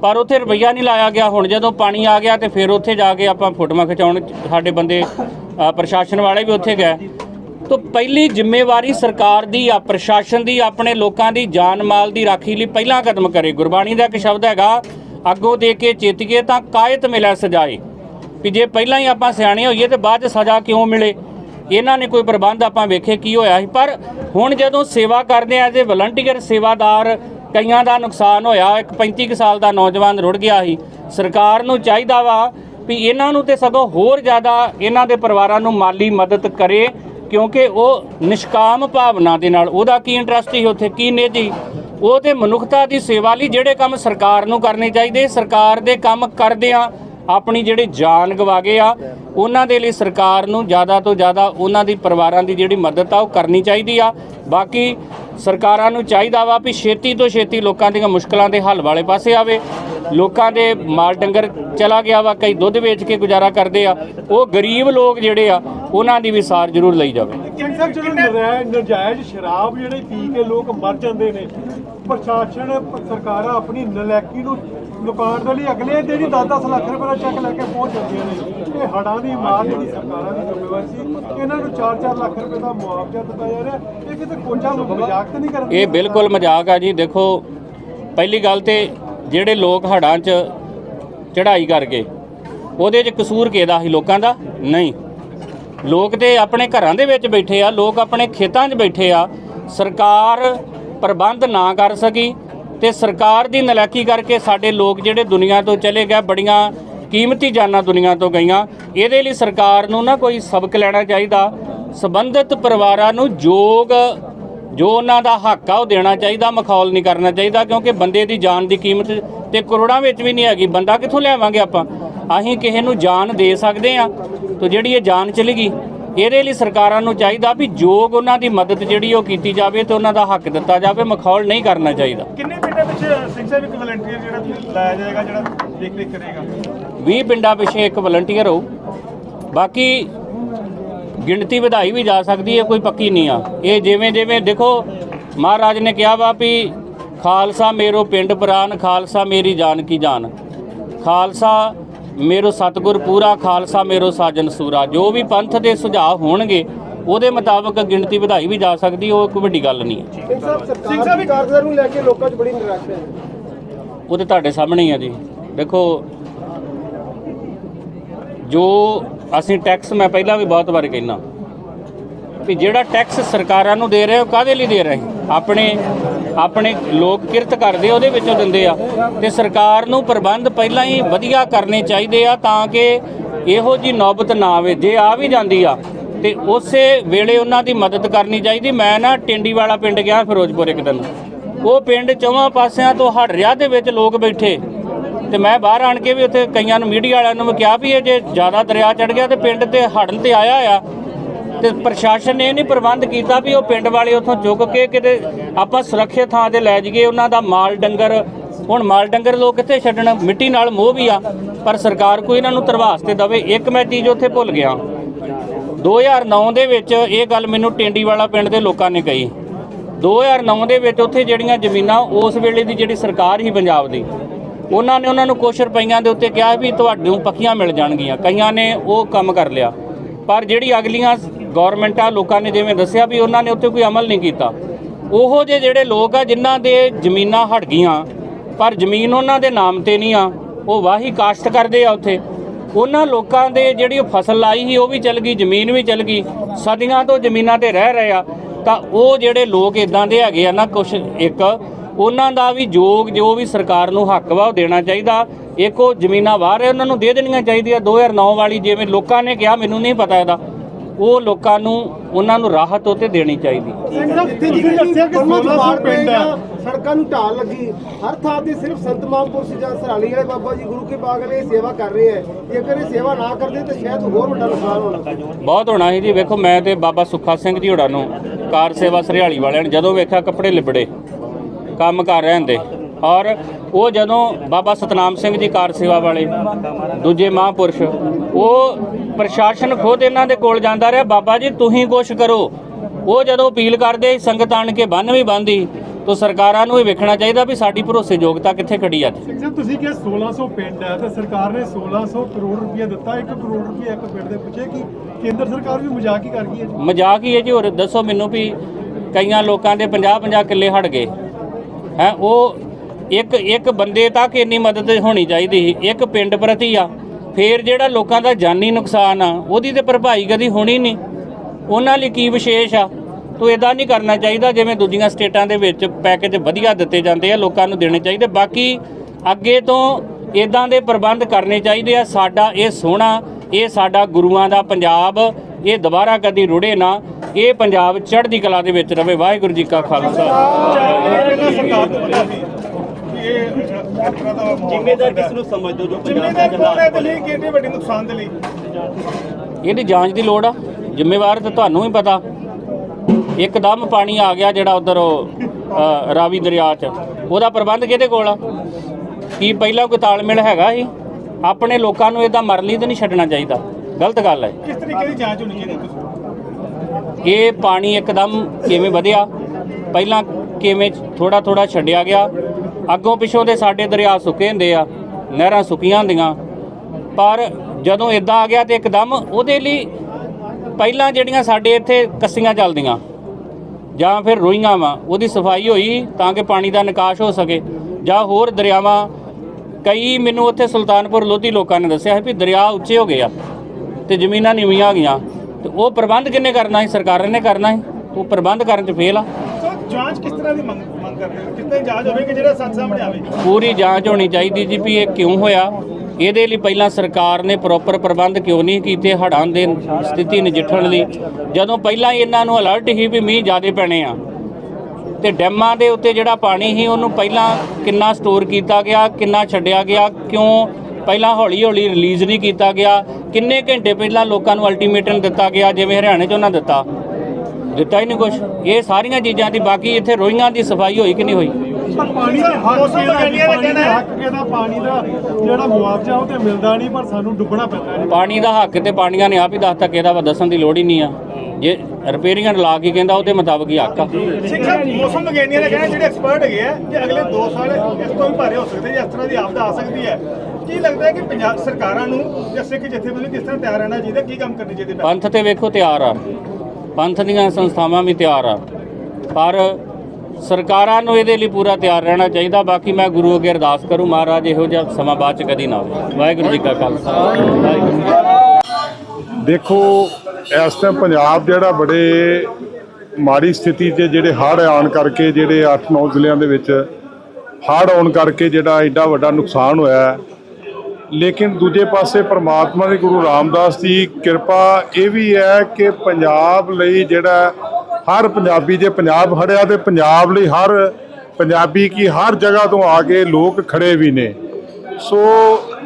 ਪਰ ਉੱਥੇ ਰਵੱਈਆ ਨਹੀਂ ਲਾਇਆ ਗਿਆ। ਹੁਣ ਜਦੋਂ ਪਾਣੀ ਆ ਗਿਆ ਤੇ ਫਿਰ ਉੱਥੇ ਜਾ ਕੇ ਆਪਾਂ ਫੋਟੋਆਂ ਖਿਚਾਉਣ ਸਾਡੇ ਬੰਦੇ ਪ੍ਰਸ਼ਾਸਨ ਵਾਲੇ ਵੀ ਉੱਥੇ ਗਏ। ਤੋਂ ਪਹਿਲੀ ਜ਼ਿੰਮੇਵਾਰੀ ਸਰਕਾਰ ਦੀ ਆ, ਪ੍ਰਸ਼ਾਸਨ ਦੀ, ਆਪਣੇ ਲੋਕਾਂ ਦੀ ਜਾਨ ਮਾਲ ਦੀ ਰਾਖੀ ਲਈ ਪਹਿਲਾਂ ਕਦਮ ਕਰੇ। ਗੁਰਬਾਣੀ ਦਾ ਇੱਕ ਸ਼ਬਦ ਹੈਗਾ, ਅੱਗੋਂ ਦੇ ਕੇ ਚੇਤੀਏ ਤਾਂ ਕਾਇਤ ਮਿਲਿਆ ਸਜਾਏ। ਵੀ ਜੇ ਪਹਿਲਾਂ ਹੀ ਆਪਾਂ ਸਿਆਣੇ ਹੋਈਏ ਤੇ ਬਾਅਦ ਚ ਸਜ਼ਾ ਕਿਉਂ ਮਿਲੇ? ਇਹਨਾਂ ਨੇ ਕੋਈ ਪ੍ਰਬੰਧ ਆਪਾਂ ਵੇਖੇ ਕੀ ਹੋਇਆ ਸੀ। ਪਰ ਹੁਣ ਜਦੋਂ ਸੇਵਾ ਕਰਦੇ ਆ ਜੇ ਵਲੰਟੀਅਰ ਸੇਵਾਦਾਰ ਕਈਆਂ ਦਾ ਨੁਕਸਾਨ ਹੋਇਆ, ਇੱਕ 35 ਕੁ ਸਾਲ ਦਾ ਨੌਜਵਾਨ ਰੁੜ ਗਿਆ ਸੀ। ਸਰਕਾਰ ਨੂੰ ਚਾਹੀਦਾ ਵਾ ਵੀ ਇਹਨਾਂ ਨੂੰ ਤੇ ਸਗੋਂ ਹੋਰ ਜ਼ਿਆਦਾ ਇਹਨਾਂ ਦੇ ਪਰਿਵਾਰਾਂ ਨੂੰ ਮਾਲੀ ਮਦਦ ਕਰੇ। ਕਿਉਂਕਿ ਉਹ ਨਿਸ਼ਕਾਮ ਭਾਵਨਾ ਦੇ ਨਾਲ, ਉਹਦਾ ਕੀ ਇੰਟਰਸਟ ਸੀ ਉੱਥੇ, ਕੀ ਨਿੱਜੀ ਉਹ ਤੇ ਮਨੁੱਖਤਾ ਦੀ ਸੇਵਾ ਲਈ ਜਿਹੜੇ ਕੰਮ ਸਰਕਾਰ ਨੂੰ ਕਰਨੇ ਚਾਹੀਦੇ, ਸਰਕਾਰ ਦੇ ਕੰਮ ਕਰਦਿਆਂ ਆਪਣੀ ਜਿਹੜੇ ਜਾਨ ਗਵਾ ਗਏ ਆ, ਉਹਨਾਂ ਦੇ ਲਈ ਸਰਕਾਰ ਨੂੰ ਜ਼ਿਆਦਾ ਤੋਂ ਜ਼ਿਆਦਾ ਉਹਨਾਂ ਦੀ ਪਰਿਵਾਰਾਂ ਦੀ ਜਿਹੜੀ ਮਦਦ ਆ, ਉਹ ਕਰਨੀ ਚਾਹੀਦੀ ਆ। ਬਾਕੀ ਸਰਕਾਰਾਂ ਨੂੰ ਚਾਹੀਦਾ ਵਾ ਵੀ ਛੇਤੀ ਤੋਂ ਛੇਤੀ ਲੋਕਾਂ ਦੀਆਂ ਮੁਸ਼ਕਲਾਂ ਦੇ ਹੱਲ ਵਾਲੇ ਪਾਸੇ ਆਵੇ। ਲੋਕਾਂ ਦੇ ਮਾਲ ਡੰਗਰ ਚਲਾ ਗਿਆ ਵਾ, ਕਈ ਦੁੱਧ ਵੇਚ ਕੇ ਗੁਜ਼ਾਰਾ ਕਰਦੇ ਆ। ਉਹ ਗਰੀਬ ਲੋਕ ਜਿਹੜੇ ਆ, ਉਹਨਾਂ ਦੀ ਵੀ ਸਾਰ ਜ਼ਰੂਰ ਲਈ ਜਾਵੇ। ਸਿੰਘ ਸਾਹਿਬ ਚਲੋ ਨਜਾਇਜ਼ ਸ਼ਰਾਬ ਜਿਹੜੇ ਪੀ ਕੇ ਲੋਕ ਮਰ ਜਾਂਦੇ ਨੇ? ਪ੍ਰਸ਼ਾਸਨ, ਸਰਕਾਰਾਂ ਆਪਣੀ ਨਲਾਇਕੀ ਨੂੰ ਲੁਕਾਉਣ ਦੇ ਲਈ ਅਗਲੇ ਜਿਹੜੀ 10-10 ਲੱਖ ਰੁਪਏ ਦਾ ਚੈੱਕ ਲੈ ਕੇ ਪਹੁੰਚ ਜਾਂਦੀਆਂ ਨੇ। ਇਹ ਹੜਾਂ ਦੀ ਮਾਰ ਜਿਹੜੀ ਸਰਕਾਰਾਂ ਦੀ ਜ਼ਿੰਮੇਵਾਰੀ ਸੀ, ਇਹਨਾਂ ਨੂੰ 4-4 ਲੱਖ ਰੁਪਏ ਦਾ ਮੁਆਵਜ਼ਾ ਦਿੱਤਾ ਜਾ ਰਿਹਾ। ਇਹ ਕਿਤੇ ਕੋਚਾਂ ਨੂੰ ਮਜ਼ਾਕ ਤਾਂ ਨਹੀਂ ਕਰਨ ਇਹ ਬਿਲਕੁਲ ਮਜ਼ਾਕ ਆ ਜੀ। ਦੇਖੋ, ਪਹਿਲੀ ਗੱਲ ਤੇ ਜਿਹੜੇ ਲੋਕ ਹੜਾਂ 'ਚ ਚੜ੍ਹਾਈ ਕਰਕੇ, ਉਹਦੇ 'ਚ ਕਸੂਰ ਕਿਹਦਾ ਸੀ? ਲੋਕਾਂ ਦਾ? ਨਹੀਂ। ਲੋਕ ਤੇ ਆਪਣੇ ਘਰਾਂ ਦੇ ਵਿੱਚ ਬੈਠੇ ਆ, ਲੋਕ ਆਪਣੇ ਖੇਤਾਂ 'ਚ ਬੈਠੇ ਆ। ਸਰਕਾਰ ਪ੍ਰਬੰਧ ਨਾ ਕਰ ਸਕੀ ਤੇ ਸਰਕਾਰ ਦੀ ਨਲਾਇਕੀ ਕਰਕੇ ਸਾਡੇ ਲੋਕ ਜਿਹੜੇ ਦੁਨੀਆ ਤੋਂ ਚਲੇ ਗਏ, ਬੜੀਆਂ ਕੀਮਤੀ ਜਾਨਾਂ ਦੁਨੀਆ ਤੋਂ ਗਈਆਂ। ਇਹਦੇ ਲਈ ਸਰਕਾਰ ਨੂੰ ਨਾ ਕੋਈ ਸਬਕ ਲੈਣਾ ਚਾਹੀਦਾ। ਸਬੰਧਤ ਪਰਿਵਾਰਾਂ ਨੂੰ ਯੋਗ ਜੋ ਉਹਨਾਂ ਦਾ ਹੱਕ ਆ ਉਹ ਦੇਣਾ ਚਾਹੀਦਾ, ਮਖੌਲ ਨਹੀਂ ਕਰਨਾ ਚਾਹੀਦਾ, ਕਿਉਂਕਿ ਬੰਦੇ ਦੀ ਜਾਨ ਦੀ ਕੀਮਤ ਤੇ ਕਰੋੜਾਂ ਵਿੱਚ ਵੀ ਨਹੀਂ ਹੈਗੀ। ਬੰਦਾ ਕਿੱਥੋਂ ਲਿਆਵਾਂਗੇ ਆਪਾਂ? ਅਸੀਂ ਕਿਸੇ ਨੂੰ ਜਾਨ ਦੇ ਸਕਦੇ ਆ ਤਾਂ ਜਿਹੜੀ ਇਹ ਜਾਨ ਚਲੀ ਗਈ ਇਹਦੇ ਲਈ ਸਰਕਾਰਾਂ ਨੂੰ ਚਾਹੀਦਾ ਵੀ ਯੋਗ ਉਹਨਾਂ ਦੀ ਮਦਦ ਜਿਹੜੀ ਉਹ ਕੀਤੀ ਜਾਵੇ ਤੇ ਉਹਨਾਂ ਦਾ ਹੱਕ ਦਿੱਤਾ ਜਾਵੇ ਮਖੌਲ ਨਹੀਂ ਕਰਨਾ ਚਾਹੀਦਾ। ਕਿੰਨੇ ਪਿੰਡਾਂ ਵਿੱਚ ਸਿੰਘ ਸਾਹਿਬ ਇੱਕ ਵਲੰਟੀਅਰ ਜਿਹੜਾ ਲਾਇਆ ਜਾਏਗਾ ਜਿਹੜਾ ਦੇਖ ਰੇਖ ਕਰੇਗਾ? 20 ਪਿੰਡਾਂ ਪਿਛੇ ਇੱਕ ਵਲੰਟੀਅਰ ਹੋਊ। ਬਾਕੀ ਗਿਣਤੀ ਵਧਾਈ ਵੀ ਜਾ ਸਕਦੀ ਹੈ ਕੋਈ ਪੱਕੀ ਨਹੀਂ ਆ। ਇਹ ਜਿਵੇਂ ਜਿਵੇਂ ਦੇਖੋ ਮਹਾਰਾਜ ਨੇ ਕਿਹਾ ਵਾ ਵੀ ਖਾਲਸਾ ਮੇਰੋ ਪਿੰਡ ਪ੍ਰਾਨ ਖਾਲਸਾ ਮੇਰੀ ਜਾਨ ਕੀ ਜਾਨ। ਖਾਲਸਾ ਮੇਰੋ ਸਤਿਗੁਰ ਪੂਰਾ ਖਾਲਸਾ ਮੇਰੋ ਸਾਜਨ ਸੂਰਾ ਜੋ ਵੀ ਪੰਥ ਦੇ ਸੁਝਾਅ ਹੋਣਗੇ ਉਹਦੇ ਮੁਤਾਬਕ ਗਿਣਤੀ ਵਧਾਈ ਵੀ ਜਾ ਸਕਦੀ ਉਹ ਕੋਈ ਵੱਡੀ ਗੱਲ ਨਹੀਂ ਹੈ ਸਿੰਘ ਸਾਹਿਬ ਸਰਕਾਰ ਦੀ ਕਾਰਗੁਜ਼ਾਰੀ ਨੂੰ ਲੈ ਕੇ ਲੋਕਾਂ 'ਚ ਬੜੀ ਨਿਰਾਸ਼ਾ ਹੈ। ਉਹ ਤੇ ਤੁਹਾਡੇ ਸਾਹਮਣੇ ਹੀ ਆ ਜੀ। ਦੇਖੋ ਜੋ ਅਸੀਂ ਟੈਕਸ ਮੈਂ ਪਹਿਲਾਂ ਵੀ ਬਹੁਤ ਵਾਰ ਕਹਿਣਾ ਵੀ ਜਿਹੜਾ ਟੈਕਸ ਸਰਕਾਰਾਂ ਨੂੰ ਦੇ ਰਹੇ ਹੋ ਕਾਹਦੇ ਲਈ ਦੇ ਰਹੇ? ਆਪਣੇ ਆਪਣੇ ਲੋਕ ਕਿਰਤ ਕਰਦੇ ਉਹਦੇ ਵਿੱਚੋਂ ਦਿੰਦੇ ਆ। ਤੇ ਸਰਕਾਰ ਨੂੰ ਪ੍ਰਬੰਧ ਪਹਿਲਾਂ ਹੀ ਵਧੀਆ ਕਰਨੇ ਚਾਹੀਦੇ ਆ ਤਾਂ ਕਿ ਇਹੋ ਜੀ ਨੌਬਤ ਨਾ ਆਵੇ। ਜੇ ਆ ਵੀ ਜਾਂਦੀ ਆ, ਤੇ ਉਸੇ ਵੇਲੇ ਉਹਨਾਂ ਦੀ ਮਦਦ ਕਰਨੀ ਚਾਹੀਦੀ। ਮੈਂ ਨਾ ਟਿੰਡੀ ਵਾਲਾ ਪਿੰਡ ਗਿਆ ਫਿਰੋਜ਼ਪੁਰ ਇੱਕ ਦਿਨ। ਉਹ ਪਿੰਡ ਚੌਵਾਂ ਪਾਸਿਆਂ ਤੋਂ ਹੜ ਰਿਆ ਦੇ ਵਿੱਚ ਲੋਕ ਬੈਠੇ। ਤੇ ਮੈਂ ਬਾਹਰ ਆਣ ਕੇ ਵੀ ਉੱਥੇ ਕਈਆਂ ਨੂੰ ਮੀਡੀਆ ਵਾਲਿਆਂ ਨੂੰ ਵੀ ਕਿਹਾ ਵੀ ਇਹ ਜੇ ਜ਼ਿਆਦਾ ਦਰਿਆ ਚੜ ਗਿਆ ਤੇ ਪਿੰਡ ਤੇ ਹੜਨ ਤੇ ਆਇਆ ਆ ਤੇ ਪ੍ਰਸ਼ਾਸਨ ਨੇ ਇਹ ਨਹੀਂ ਪ੍ਰਬੰਧ ਕੀਤਾ ਵੀ ਉਹ ਪਿੰਡ ਵਾਲੇ ਉੱਥੋਂ ਚੁੱਕ ਕੇ ਕਿਤੇ ਆਪਾਂ ਸੁਰੱਖਿਅਤ ਥਾਂ ਤੇ ਲੈ ਜਾਈਏ, ਉਹਨਾਂ ਦਾ ਮਾਲ ਡੰਗਰ, ਹੁਣ ਮਾਲ ਡੰਗਰ ਲੋਕ ਕਿੱਥੇ ਛੱਡਣ? ਮਿੱਟੀ ਨਾਲ ਮੋਹ ਵੀ ਆ, ਪਰ ਸਰਕਾਰ ਕੋਈ ਇਹਨਾਂ ਨੂੰ ਤਰਵਾਸ ਤੇ ਦਵੇ। ਇੱਕ ਮੈਂ ਚੀਜ਼ ਉੱਥੇ ਭੁੱਲ ਗਿਆ। 2009 ਦੇ ਵਿੱਚ ਇਹ ਗੱਲ ਮੈਨੂੰ ਟਿੰਡੀ ਵਾਲਾ ਪਿੰਡ ਦੇ ਲੋਕਾਂ ਨੇ ਕਹੀ। 2009 ਦੇ ਵਿੱਚ ਉੱਥੇ ਜਿਹੜੀਆਂ ਜ਼ਮੀਨਾਂ, ਉਸ ਵੇਲੇ ਦੀ ਜਿਹੜੀ ਸਰਕਾਰ ਸੀ ਪੰਜਾਬ ਦੀ, ਉਹਨਾਂ ਨੇ ਉਹਨਾਂ ਨੂੰ ਕੁਛ ਰੁਪਈਆਂ ਦੇ ਉੱਤੇ ਕਿਹਾ ਵੀ ਤੁਹਾਨੂੰ ਪੱਕੀਆਂ ਮਿਲ ਜਾਣਗੀਆਂ। ਕਈਆਂ ਨੇ ਉਹ ਕੰਮ ਕਰ ਲਿਆ। ਪਰ ਜਿਹੜੀ ਅਗਲੀਆਂ ਗਵਰਨਮੈਂਟਾਂ ਲੋਕਾਂ ਨੇ ਜਿਵੇਂ ਦੱਸਿਆ ਵੀ ਉਹਨਾਂ ਨੇ ਉੱਤੇ ਕੋਈ ਅਮਲ ਨਹੀਂ ਕੀਤਾ, ਉਹੋ ਜਿਹੇ ਜਿਹੜੇ ਲੋਕ ਆ ਜਿਨ੍ਹਾਂ ਦੇ ਜ਼ਮੀਨਾਂ ਹਟ ਗਈਆਂ, ਪਰ ਜ਼ਮੀਨ ਉਹਨਾਂ ਦੇ ਨਾਮ ਤੇ ਨਹੀਂ ਆ, ਉਹ ਵਾਹੀ ਕਾਸ਼ਤ ਕਰਦੇ ਆ ਉੱਥੇ। ਉਹਨਾਂ ਲੋਕਾਂ ਦੇ ਜਿਹੜੀ ਉਹ ਫਸਲ ਲਾਈ ਸੀ, ਉਹ ਵੀ ਚਲ ਗਈ, ਜ਼ਮੀਨ ਵੀ ਚਲ ਗਈ, ਸਦੀਆਂ ਤੋਂ ਜ਼ਮੀਨਾਂ ਤੇ ਰਹਿ ਰਹੇ ਆ, ਤਾਂ ਉਹ ਜਿਹੜੇ ਲੋਕ ਇਦਾਂ ਦੇ ਹੈਗੇ ਆ ਨਾ ਕੁਛ ਇੱਕ, ਉਹਨਾਂ ਦਾ ਵੀ ਯੋਗ ਜੋ ਵੀ ਸਰਕਾਰ ਨੂੰ ਹੱਕ ਵਾ ਉਹ ਦੇਣਾ ਚਾਹੀਦਾ। ਇੱਕ ਉਹ ਜ਼ਮੀਨਾਂ ਬਾਹਰ ਹੈ ਉਹਨਾਂ ਨੂੰ ਦੇ ਦੇਣੀਆਂ ਚਾਹੀਦੀਆਂ। 2009 ਵਾਲੀ ਜਿਵੇਂ ਲੋਕਾਂ ਨੇ ਕਿਹਾ ਮੈਨੂੰ ਨਹੀਂ ਪਤਾ ਇਹਦਾ। ਉਹ ਲੋਕਾਂ ਨੂੰ ਉਹਨਾਂ ਨੂੰ ਰਾਹਤ ਉੱਤੇ ਦੇਣੀ ਚਾਹੀਦੀ। ਸਿੰਘ ਸਾਹਿਬ ਤੁਸੀਂ ਦੱਸਿਆ ਕਿ 1600 ਪਿੰਡ ਹੈ। ਸੜਕਾਂ ਨੂੰ ਢਾਲ ਲੱਗੀ। ਹਰ ਥਾਂ ਤੇ ਸਿਰਫ ਸੰਤ ਮਹਾਂਪੁਰਸ਼ ਜਾਂ ਸਰਾਲੀ ਵਾਲੇ ਬਾਬਾ ਜੀ ਗੁਰੂ ਕੇ ਬਾਗ ਵਾਲੇ ਸੇਵਾ ਕਰ ਰਹੇ ਹੈ। ਜੇਕਰ ਇਹ ਸੇਵਾ ਨਾ ਕਰਦੇ ਤਾਂ ਸ਼ਾਇਦ ਹੋਰ ਵੱਡਾ ਨੁਕਸਾਨ ਹੋਣਾ। ਬਹੁਤ ਹੋਣਾ ਸੀ ਜੀ। ਵੇਖੋ ਮੈਂ ਤੇ ਬਾਬਾ ਸੁੱਖਾ ਸਿੰਘ ਜੀ ਹੋਰਾਂ ਨੂੰ ਕਾਰ ਸੇਵਾ ਸਰਿਆਲੀ ਵਾਲਿਆਂ ਨੇ ਜਦੋਂ ਵੇਖਿਆ ਕੱਪੜੇ ਲਿਬੜੇ ਕੰਮ ਕਰ ਰਹੇ ਹੁੰਦੇ ਔਰ ਉਹ ਜਦੋਂ ਬਾਬਾ ਸਤਨਾਮ ਸਿੰਘ ਜੀ ਕਾਰ ਸੇਵਾ ਵਾਲੇ ਦੂਜੇ ਮਹਾਂਪੁਰਸ਼ ਉਹ ਪ੍ਰਸ਼ਾਸਨ ਖੁਦ ਇਹਨਾਂ ਦੇ ਕੋਲ ਜਾਂਦਾ ਰਿਹਾ ਬਾਬਾ ਜੀ ਤੁਸੀਂ ਕੁਛ ਕਰੋ। ਉਹ ਜਦੋਂ ਅਪੀਲ ਕਰਦੇ ਸੰਗਤ ਆਣ ਕੇ ਬੰਨ ਵੀ ਬੰਦੀ ਤਾਂ ਸਰਕਾਰਾਂ ਨੂੰ ਇਹ ਵੇਖਣਾ ਚਾਹੀਦਾ ਵੀ ਸਾਡੀ ਭਰੋਸੇਯੋਗਤਾ ਕਿੱਥੇ ਖੜੀ ਅੱਜ। ਸਿੰਘ ਸਾਹਿਬ ਤੁਸੀਂ ਕਿਹਾ 1600 ਪਿੰਡ ਹੈ ਤੇ ਸਰਕਾਰ ਨੇ 1600 ਕਰੋੜ ਰੁਪਏ ਦਿੱਤਾ 1 ਕਰੋੜ ਰੁਪਏ ਇੱਕ ਪਿੰਡ ਦੇ ਪਿੱਛੇ ਕਿ ਕੇਂਦਰ ਸਰਕਾਰ ਵੀ ਮਜ਼ਾਕ ਹੀ ਕਰ ਗਈ ਹੈ ਜੀ। ਮਜ਼ਾਕ ਹੀ ਹੈ ਜੀ ਹੋਰ ਦੱਸੋ ਮੈਨੂੰ ਵੀ ਕਈਆਂ ਲੋਕਾਂ ਦੇ 50 50 ਕਿੱਲੇ ਹਟ ਗਏ। ਹੈ ਉਹ ਇੱਕ ਇੱਕ ਬੰਦੇ ਤੱਕ ਇੰਨੀ ਮਦਦ ਹੋਣੀ ਚਾਹੀਦੀ ਸੀ। ਇੱਕ ਪਿੰਡ ਪ੍ਰਤੀ ਆ। ਫੇਰ ਜਿਹੜਾ ਲੋਕਾਂ ਦਾ ਜਾਨੀ ਨੁਕਸਾਨ ਆ, ਉਹਦੀ ਤੇ ਭਰਪਾਈ ਕਦੀ ਹੋਣੀ ਨਹੀਂ। ਉਹਨਾਂ ਲਈ ਕੀ ਵਿਸ਼ੇਸ਼ ਆ? ਤੋ ਇਦਾਂ ਨਹੀਂ ਕਰਨਾ ਚਾਹੀਦਾ ਜਿਵੇਂ ਦੂਜੀਆਂ ਸਟੇਟਾਂ ਦੇ ਵਿੱਚ ਪੈਕੇਜ ਵਧੀਆ ਦਿੱਤੇ ਜਾਂਦੇ ਆ, ਲੋਕਾਂ ਨੂੰ ਦੇਣੇ ਚਾਹੀਦੇ। ਬਾਕੀ ਅੱਗੇ ਤੋਂ ਇਦਾਂ ਦੇ ਪ੍ਰਬੰਧ ਕਰਨੇ ਚਾਹੀਦੇ ਆ। ਸਾਡਾ ਇਹ ਸੋਹਣਾ, ਇਹ ਸਾਡਾ ਗੁਰੂਆਂ ਦਾ ਪੰਜਾਬ, ਇਹ ਦੁਬਾਰਾ ਕਦੀ ਰੁੜੇ ਨਾ। ਇਹ ਪੰਜਾਬ ਚੜ੍ਹਦੀ ਕਲਾ ਦੇ ਵਿੱਚ ਰਵੇ। ਵਾਹਿਗੁਰੂ ਜੀ ਕਾ ਖਾਲਸਾ। ਜ਼ਿੰਮੇਦਾਰ ਕਿਸ ਨੂੰ ਸਮਝਦੇ ਹੋ ਜੋ ਜ਼ਿੰਮੇਦਾਰ ਕੌਣ ਹੈ ਦਿੱਲੀ ਕਿੰਨੇ ਵੱਡੇ ਨੁਕਸਾਨ ਦੇ ਲਈ? ਇਹਦੀ ਜਾਂਚ ਦੀ ਲੋੜ ਆ। ਜ਼ਿੰਮੇਵਾਰ ਤਾਂ ਤੁਹਾਨੂੰ ਹੀ ਪਤਾ। ਇੱਕਦਮ ਪਾਣੀ ਆ ਗਿਆ ਜਿਹੜਾ ਉਧਰ ਰਾਵੀ ਦਰਿਆ 'ਚ। ਉਹਦਾ ਪ੍ਰਬੰਧ ਕਿਹਦੇ ਕੋਲ ਆ? ਕੀ ਪਹਿਲਾਂ ਕੋਈ ਤਾਲਮੇਲ ਹੈਗਾ ਸੀ ਆਪਣੇ ਲੋਕਾਂ ਨੂੰ ਇਹਦਾ ਮਰਨ ਲਈ ਤਾਂ ਨਹੀਂ ਛੱਡਣਾ ਚਾਹੀਦਾ। ਗਲਤ ਗੱਲ ਹੈ। ਕਿਸ ਤਰੀਕੇ ਦੀ ਜਾਂਚ ਹੋਣੀ ਚਾਹੀਦੀ ਤੁਸੀਂ? ਇਹ ਪਾਣੀ ਇੱਕਦਮ ਕਿਵੇਂ ਵਧਿਆ? ਪਹਿਲਾਂ ਕਿਵੇਂ ਥੋੜਾ ਥੋੜਾ ਛੱਡਿਆ ਗਿਆ? ਅੱਗੋਂ ਪਿੱਛੋਂ ਦੇ ਸਾਡੇ ਦਰਿਆ ਸੁੱਕੇ ਹੁੰਦੇ ਆ, ਨਹਿਰਾਂ ਸੁੱਕੀਆਂ ਹੁੰਦੀਆਂ। ਪਰ ਜਦੋਂ ਇਦਾਂ ਆ ਗਿਆ ਤੇ ਇੱਕਦਮ ਉਹਦੇ ਲਈ ਪਹਿਲਾਂ ਜਿਹੜੀਆਂ ਸਾਡੇ ਇੱਥੇ ਕੱਸੀਆਂ ਚੱਲਦੀਆਂ, ਜਾਂ ਫਿਰ ਰੋਈਆਂ ਵਾ, ਉਹਦੀ ਸਫ਼ਾਈ ਹੋਈ ਤਾਂ ਕਿ ਪਾਣੀ ਦਾ ਨਿਕਾਸ ਹੋ ਸਕੇ। ਜਾਂ ਹੋਰ ਦਰਿਆਵਾਂ, ਕਈ ਮੈਨੂੰ ਉੱਥੇ ਸੁਲਤਾਨਪੁਰ ਲੋਧੀ ਲੋਕਾਂ ਨੇ ਦੱਸਿਆ ਹੈ ਵੀ ਦਰਿਆ ਉੱਚੇ ਹੋ ਗਏ ਆ ਤੇ ਜ਼ਮੀਨਾਂ ਨੀਵੀਆਂ ਹੋ ਗਈਆਂ। ਤੇ ਉਹ ਪ੍ਰਬੰਧ ਕਿੰਨੇ ਕਰਨਾ ਸੀ? ਸਰਕਾਰ ਨੇ ਕਰਨਾ ਸੀ? ਉਹ ਪ੍ਰਬੰਧ ਕਰਨ 'ਚ ਫੇਲ ਆ। ਜਾਂਚ ਕਿਸ ਤਰ੍ਹਾਂ ਦੀ ਮੰਗ ਕਰਦੇ ਹੋ? ਕਿਤੇ ਜਾਂਚ ਹੋਵੇ ਕਿ ਜਿਹੜਾ ਸੱਚ ਸਾਹਮਣੇ ਆਵੇ? ਪੂਰੀ ਜਾਂਚ ਹੋਣੀ ਚਾਹੀਦੀ ਜੀ ਵੀ ਇਹ ਕਿਉਂ ਹੋਇਆ? ਇਹਦੇ ਲਈ ਪਹਿਲਾਂ ਸਰਕਾਰ ਨੇ ਪ੍ਰੋਪਰ ਪ੍ਰਬੰਧ ਕਿਉਂ ਨਹੀਂ ਕੀਤੇ ਹੜ੍ਹਾਂ ਦੇ ਸਥਿਤੀ ਨਜਿੱਠਣ ਲਈ? ਜਦੋਂ ਪਹਿਲਾਂ ਇਹਨਾਂ ਨੂੰ ਅਲਰਟ ਹੀ ਵੀ ਮੀਂਹ ਜ਼ਿਆਦੇ ਪੈਣੇ ਆ, ਤੇ ਡੈਮਾਂ ਦੇ ਉੱਤੇ ਜਿਹੜਾ ਪਾਣੀ ਸੀ, ਉਹਨੂੰ ਪਹਿਲਾਂ ਕਿੰਨਾ ਸਟੋਰ ਕੀਤਾ ਗਿਆ, ਕਿੰਨਾ ਛੱਡਿਆ ਗਿਆ, ਕਿਉਂ ਪਹਿਲਾਂ ਹੌਲੀ ਹੌਲੀ ਰਿਲੀਜ਼ ਨਹੀਂ ਕੀਤਾ ਗਿਆ? ਕਿੰਨੇ ਘੰਟੇ ਪਹਿਲਾਂ ਲੋਕਾਂ ਨੂੰ ਅਲਟੀਮੇਟਮ ਦਿੱਤਾ ਗਿਆ, ਜਿਵੇਂ ਹਰਿਆਣੇ 'ਚ ਉਹਨਾਂ ਦਿੱਤਾ? ਦਿੱਤਾ ਹੀ ਨਹੀਂ ਕੁਝ ਇਹ ਸਾਰੀਆਂ ਚੀਜ਼ਾਂ ਦੀ ਬਾਕੀ ਇੱਥੇ ਰੋਈਆਂ ਦੀ ਸਫ਼ਾਈ ਹੋਈ ਕਿ ਨਹੀਂ ਹੋਈ? ਪਰ ਪਾਣੀ ਦੇ ਹੱਕ ਕਿਹਦਾ ਦੇ ਪਾਣੀ ਦਾ ਜਿਹੜਾ ਮੁਆਵਜ਼ਾ ਉਹ ਤੇ ਮਿਲਦਾ ਨਹੀਂ ਪਰ ਸਾਨੂੰ ਡੁੱਬਣਾ ਪੈਂਦਾ ਹੈ। ਪਾਣੀ ਦਾ ਹੱਕ ਤੇ ਪਾਣੀਆਂ ਨੇ ਆਪ ਹੀ ਦੱਸਤਾ ਕਿਹਦਾ ਵਾ ਦੱਸਣ ਦੀ ਲੋੜ ਹੀ ਨਹੀਂ ਆ। ਜੇ ਰਿਪੇਅਰਿੰਗ ਲਾ ਕੇ ਕਹਿੰਦਾ ਉਹਦੇ ਮੁਤਾਬਕ ਹੀ ਹੱਕ ਆ। ਸਿੱਖਿਆ ਮੌਸਮ ਵਿਗਿਆਨੀਆਂ ਦਾ ਕਹਿਣਾ ਜਿਹੜੇ ਐਕਸਪਰਟ ਹੈਗੇ ਆ ਕਿ ਅਗਲੇ 2 ਸਾਲ ਇਸ ਤੋਂ ਵੀ ਭਾਰੇ ਹੋ ਸਕਦੇ ਜਾਂ ਇਸ ਤਰ੍ਹਾਂ ਦੀ ਆਪਦਾ ਆ ਸਕਦੀ ਹੈ ਕੀ ਲੱਗਦਾ ਹੈ ਕਿ ਪੰਜਾਬ ਸਰਕਾਰਾਂ ਨੂੰ ਜਾਂ ਸਿੱਖ ਜਥੇਬੰਦੀ ਕਿਸ ਤਰ੍ਹਾਂ ਤਿਆਰ ਰਹਿਣਾ ਚਾਹੀਦਾ ਕੀ ਕੰਮ ਕਰਨੇ ਚਾਹੀਦੇ ਪੰਥ ਤੇ ਵੇਖੋ ਤਿਆਰ ਆ। ਪੰਥ ਦੀਆਂ ਸੰਸਥਾਵਾਂ ਵੀ ਤਿਆਰ ਆ। ਪਰ ਸਰਕਾਰਾਂ ਨੂੰ ਇਹਦੇ ਲਈ ਪੂਰਾ ਤਿਆਰ ਰਹਿਣਾ ਚਾਹੀਦਾ। ਬਾਕੀ ਮੈਂ ਗੁਰੂ ਅੱਗੇ ਅਰਦਾਸ ਕਰੂੰ, ਮਹਾਰਾਜ ਇਹੋ ਜਿਹਾ ਸਮਾਂ ਬਾਅਦ ਚ ਕਦੀ ਨਾ ਆਵੇ। ਵਾਹਿਗੁਰੂ ਜੀ ਕਾ ਖਾਲਸਾ। ਵਾਹਿਗੁਰੂ ਜੀ ਦੇਖੋ, ਇਸ ਟਾਈਮ ਪੰਜਾਬ ਜਿਹੜਾ ਬੜੇ ਮਾੜੀ ਸਥਿਤੀ 'ਚ ਜਿਹੜੇ ਹੜ੍ਹ ਆਉਣ ਕਰਕੇ, ਜਿਹੜੇ 8-9 ਜ਼ਿਲ੍ਹਿਆਂ ਦੇ ਵਿੱਚ ਹੜ੍ਹ ਆਉਣ ਕਰਕੇ ਜਿਹੜਾ ਐਡਾ ਵੱਡਾ ਨੁਕਸਾਨ ਹੋਇਆ ਲੇਕਿਨ ਦੂਜੇ ਪਾਸੇ ਪ੍ਰਮਾਤਮਾ ਦੇ ਗੁਰੂ ਰਾਮਦਾਸ ਦੀ ਕਿਰਪਾ ਇਹ ਵੀ ਹੈ ਕਿ ਪੰਜਾਬ ਲਈ ਜਿਹੜਾ ਹਰ ਪੰਜਾਬੀ ਜੇ ਪੰਜਾਬ ਹੜਿਆ ਤੇ ਪੰਜਾਬ ਲਈ ਹਰ ਪੰਜਾਬੀ ਕੀ ਹਰ ਜਗ੍ਹਾ ਤੋਂ ਆ ਕੇ ਲੋਕ ਖੜੇ ਵੀ ਨੇ। ਸੋ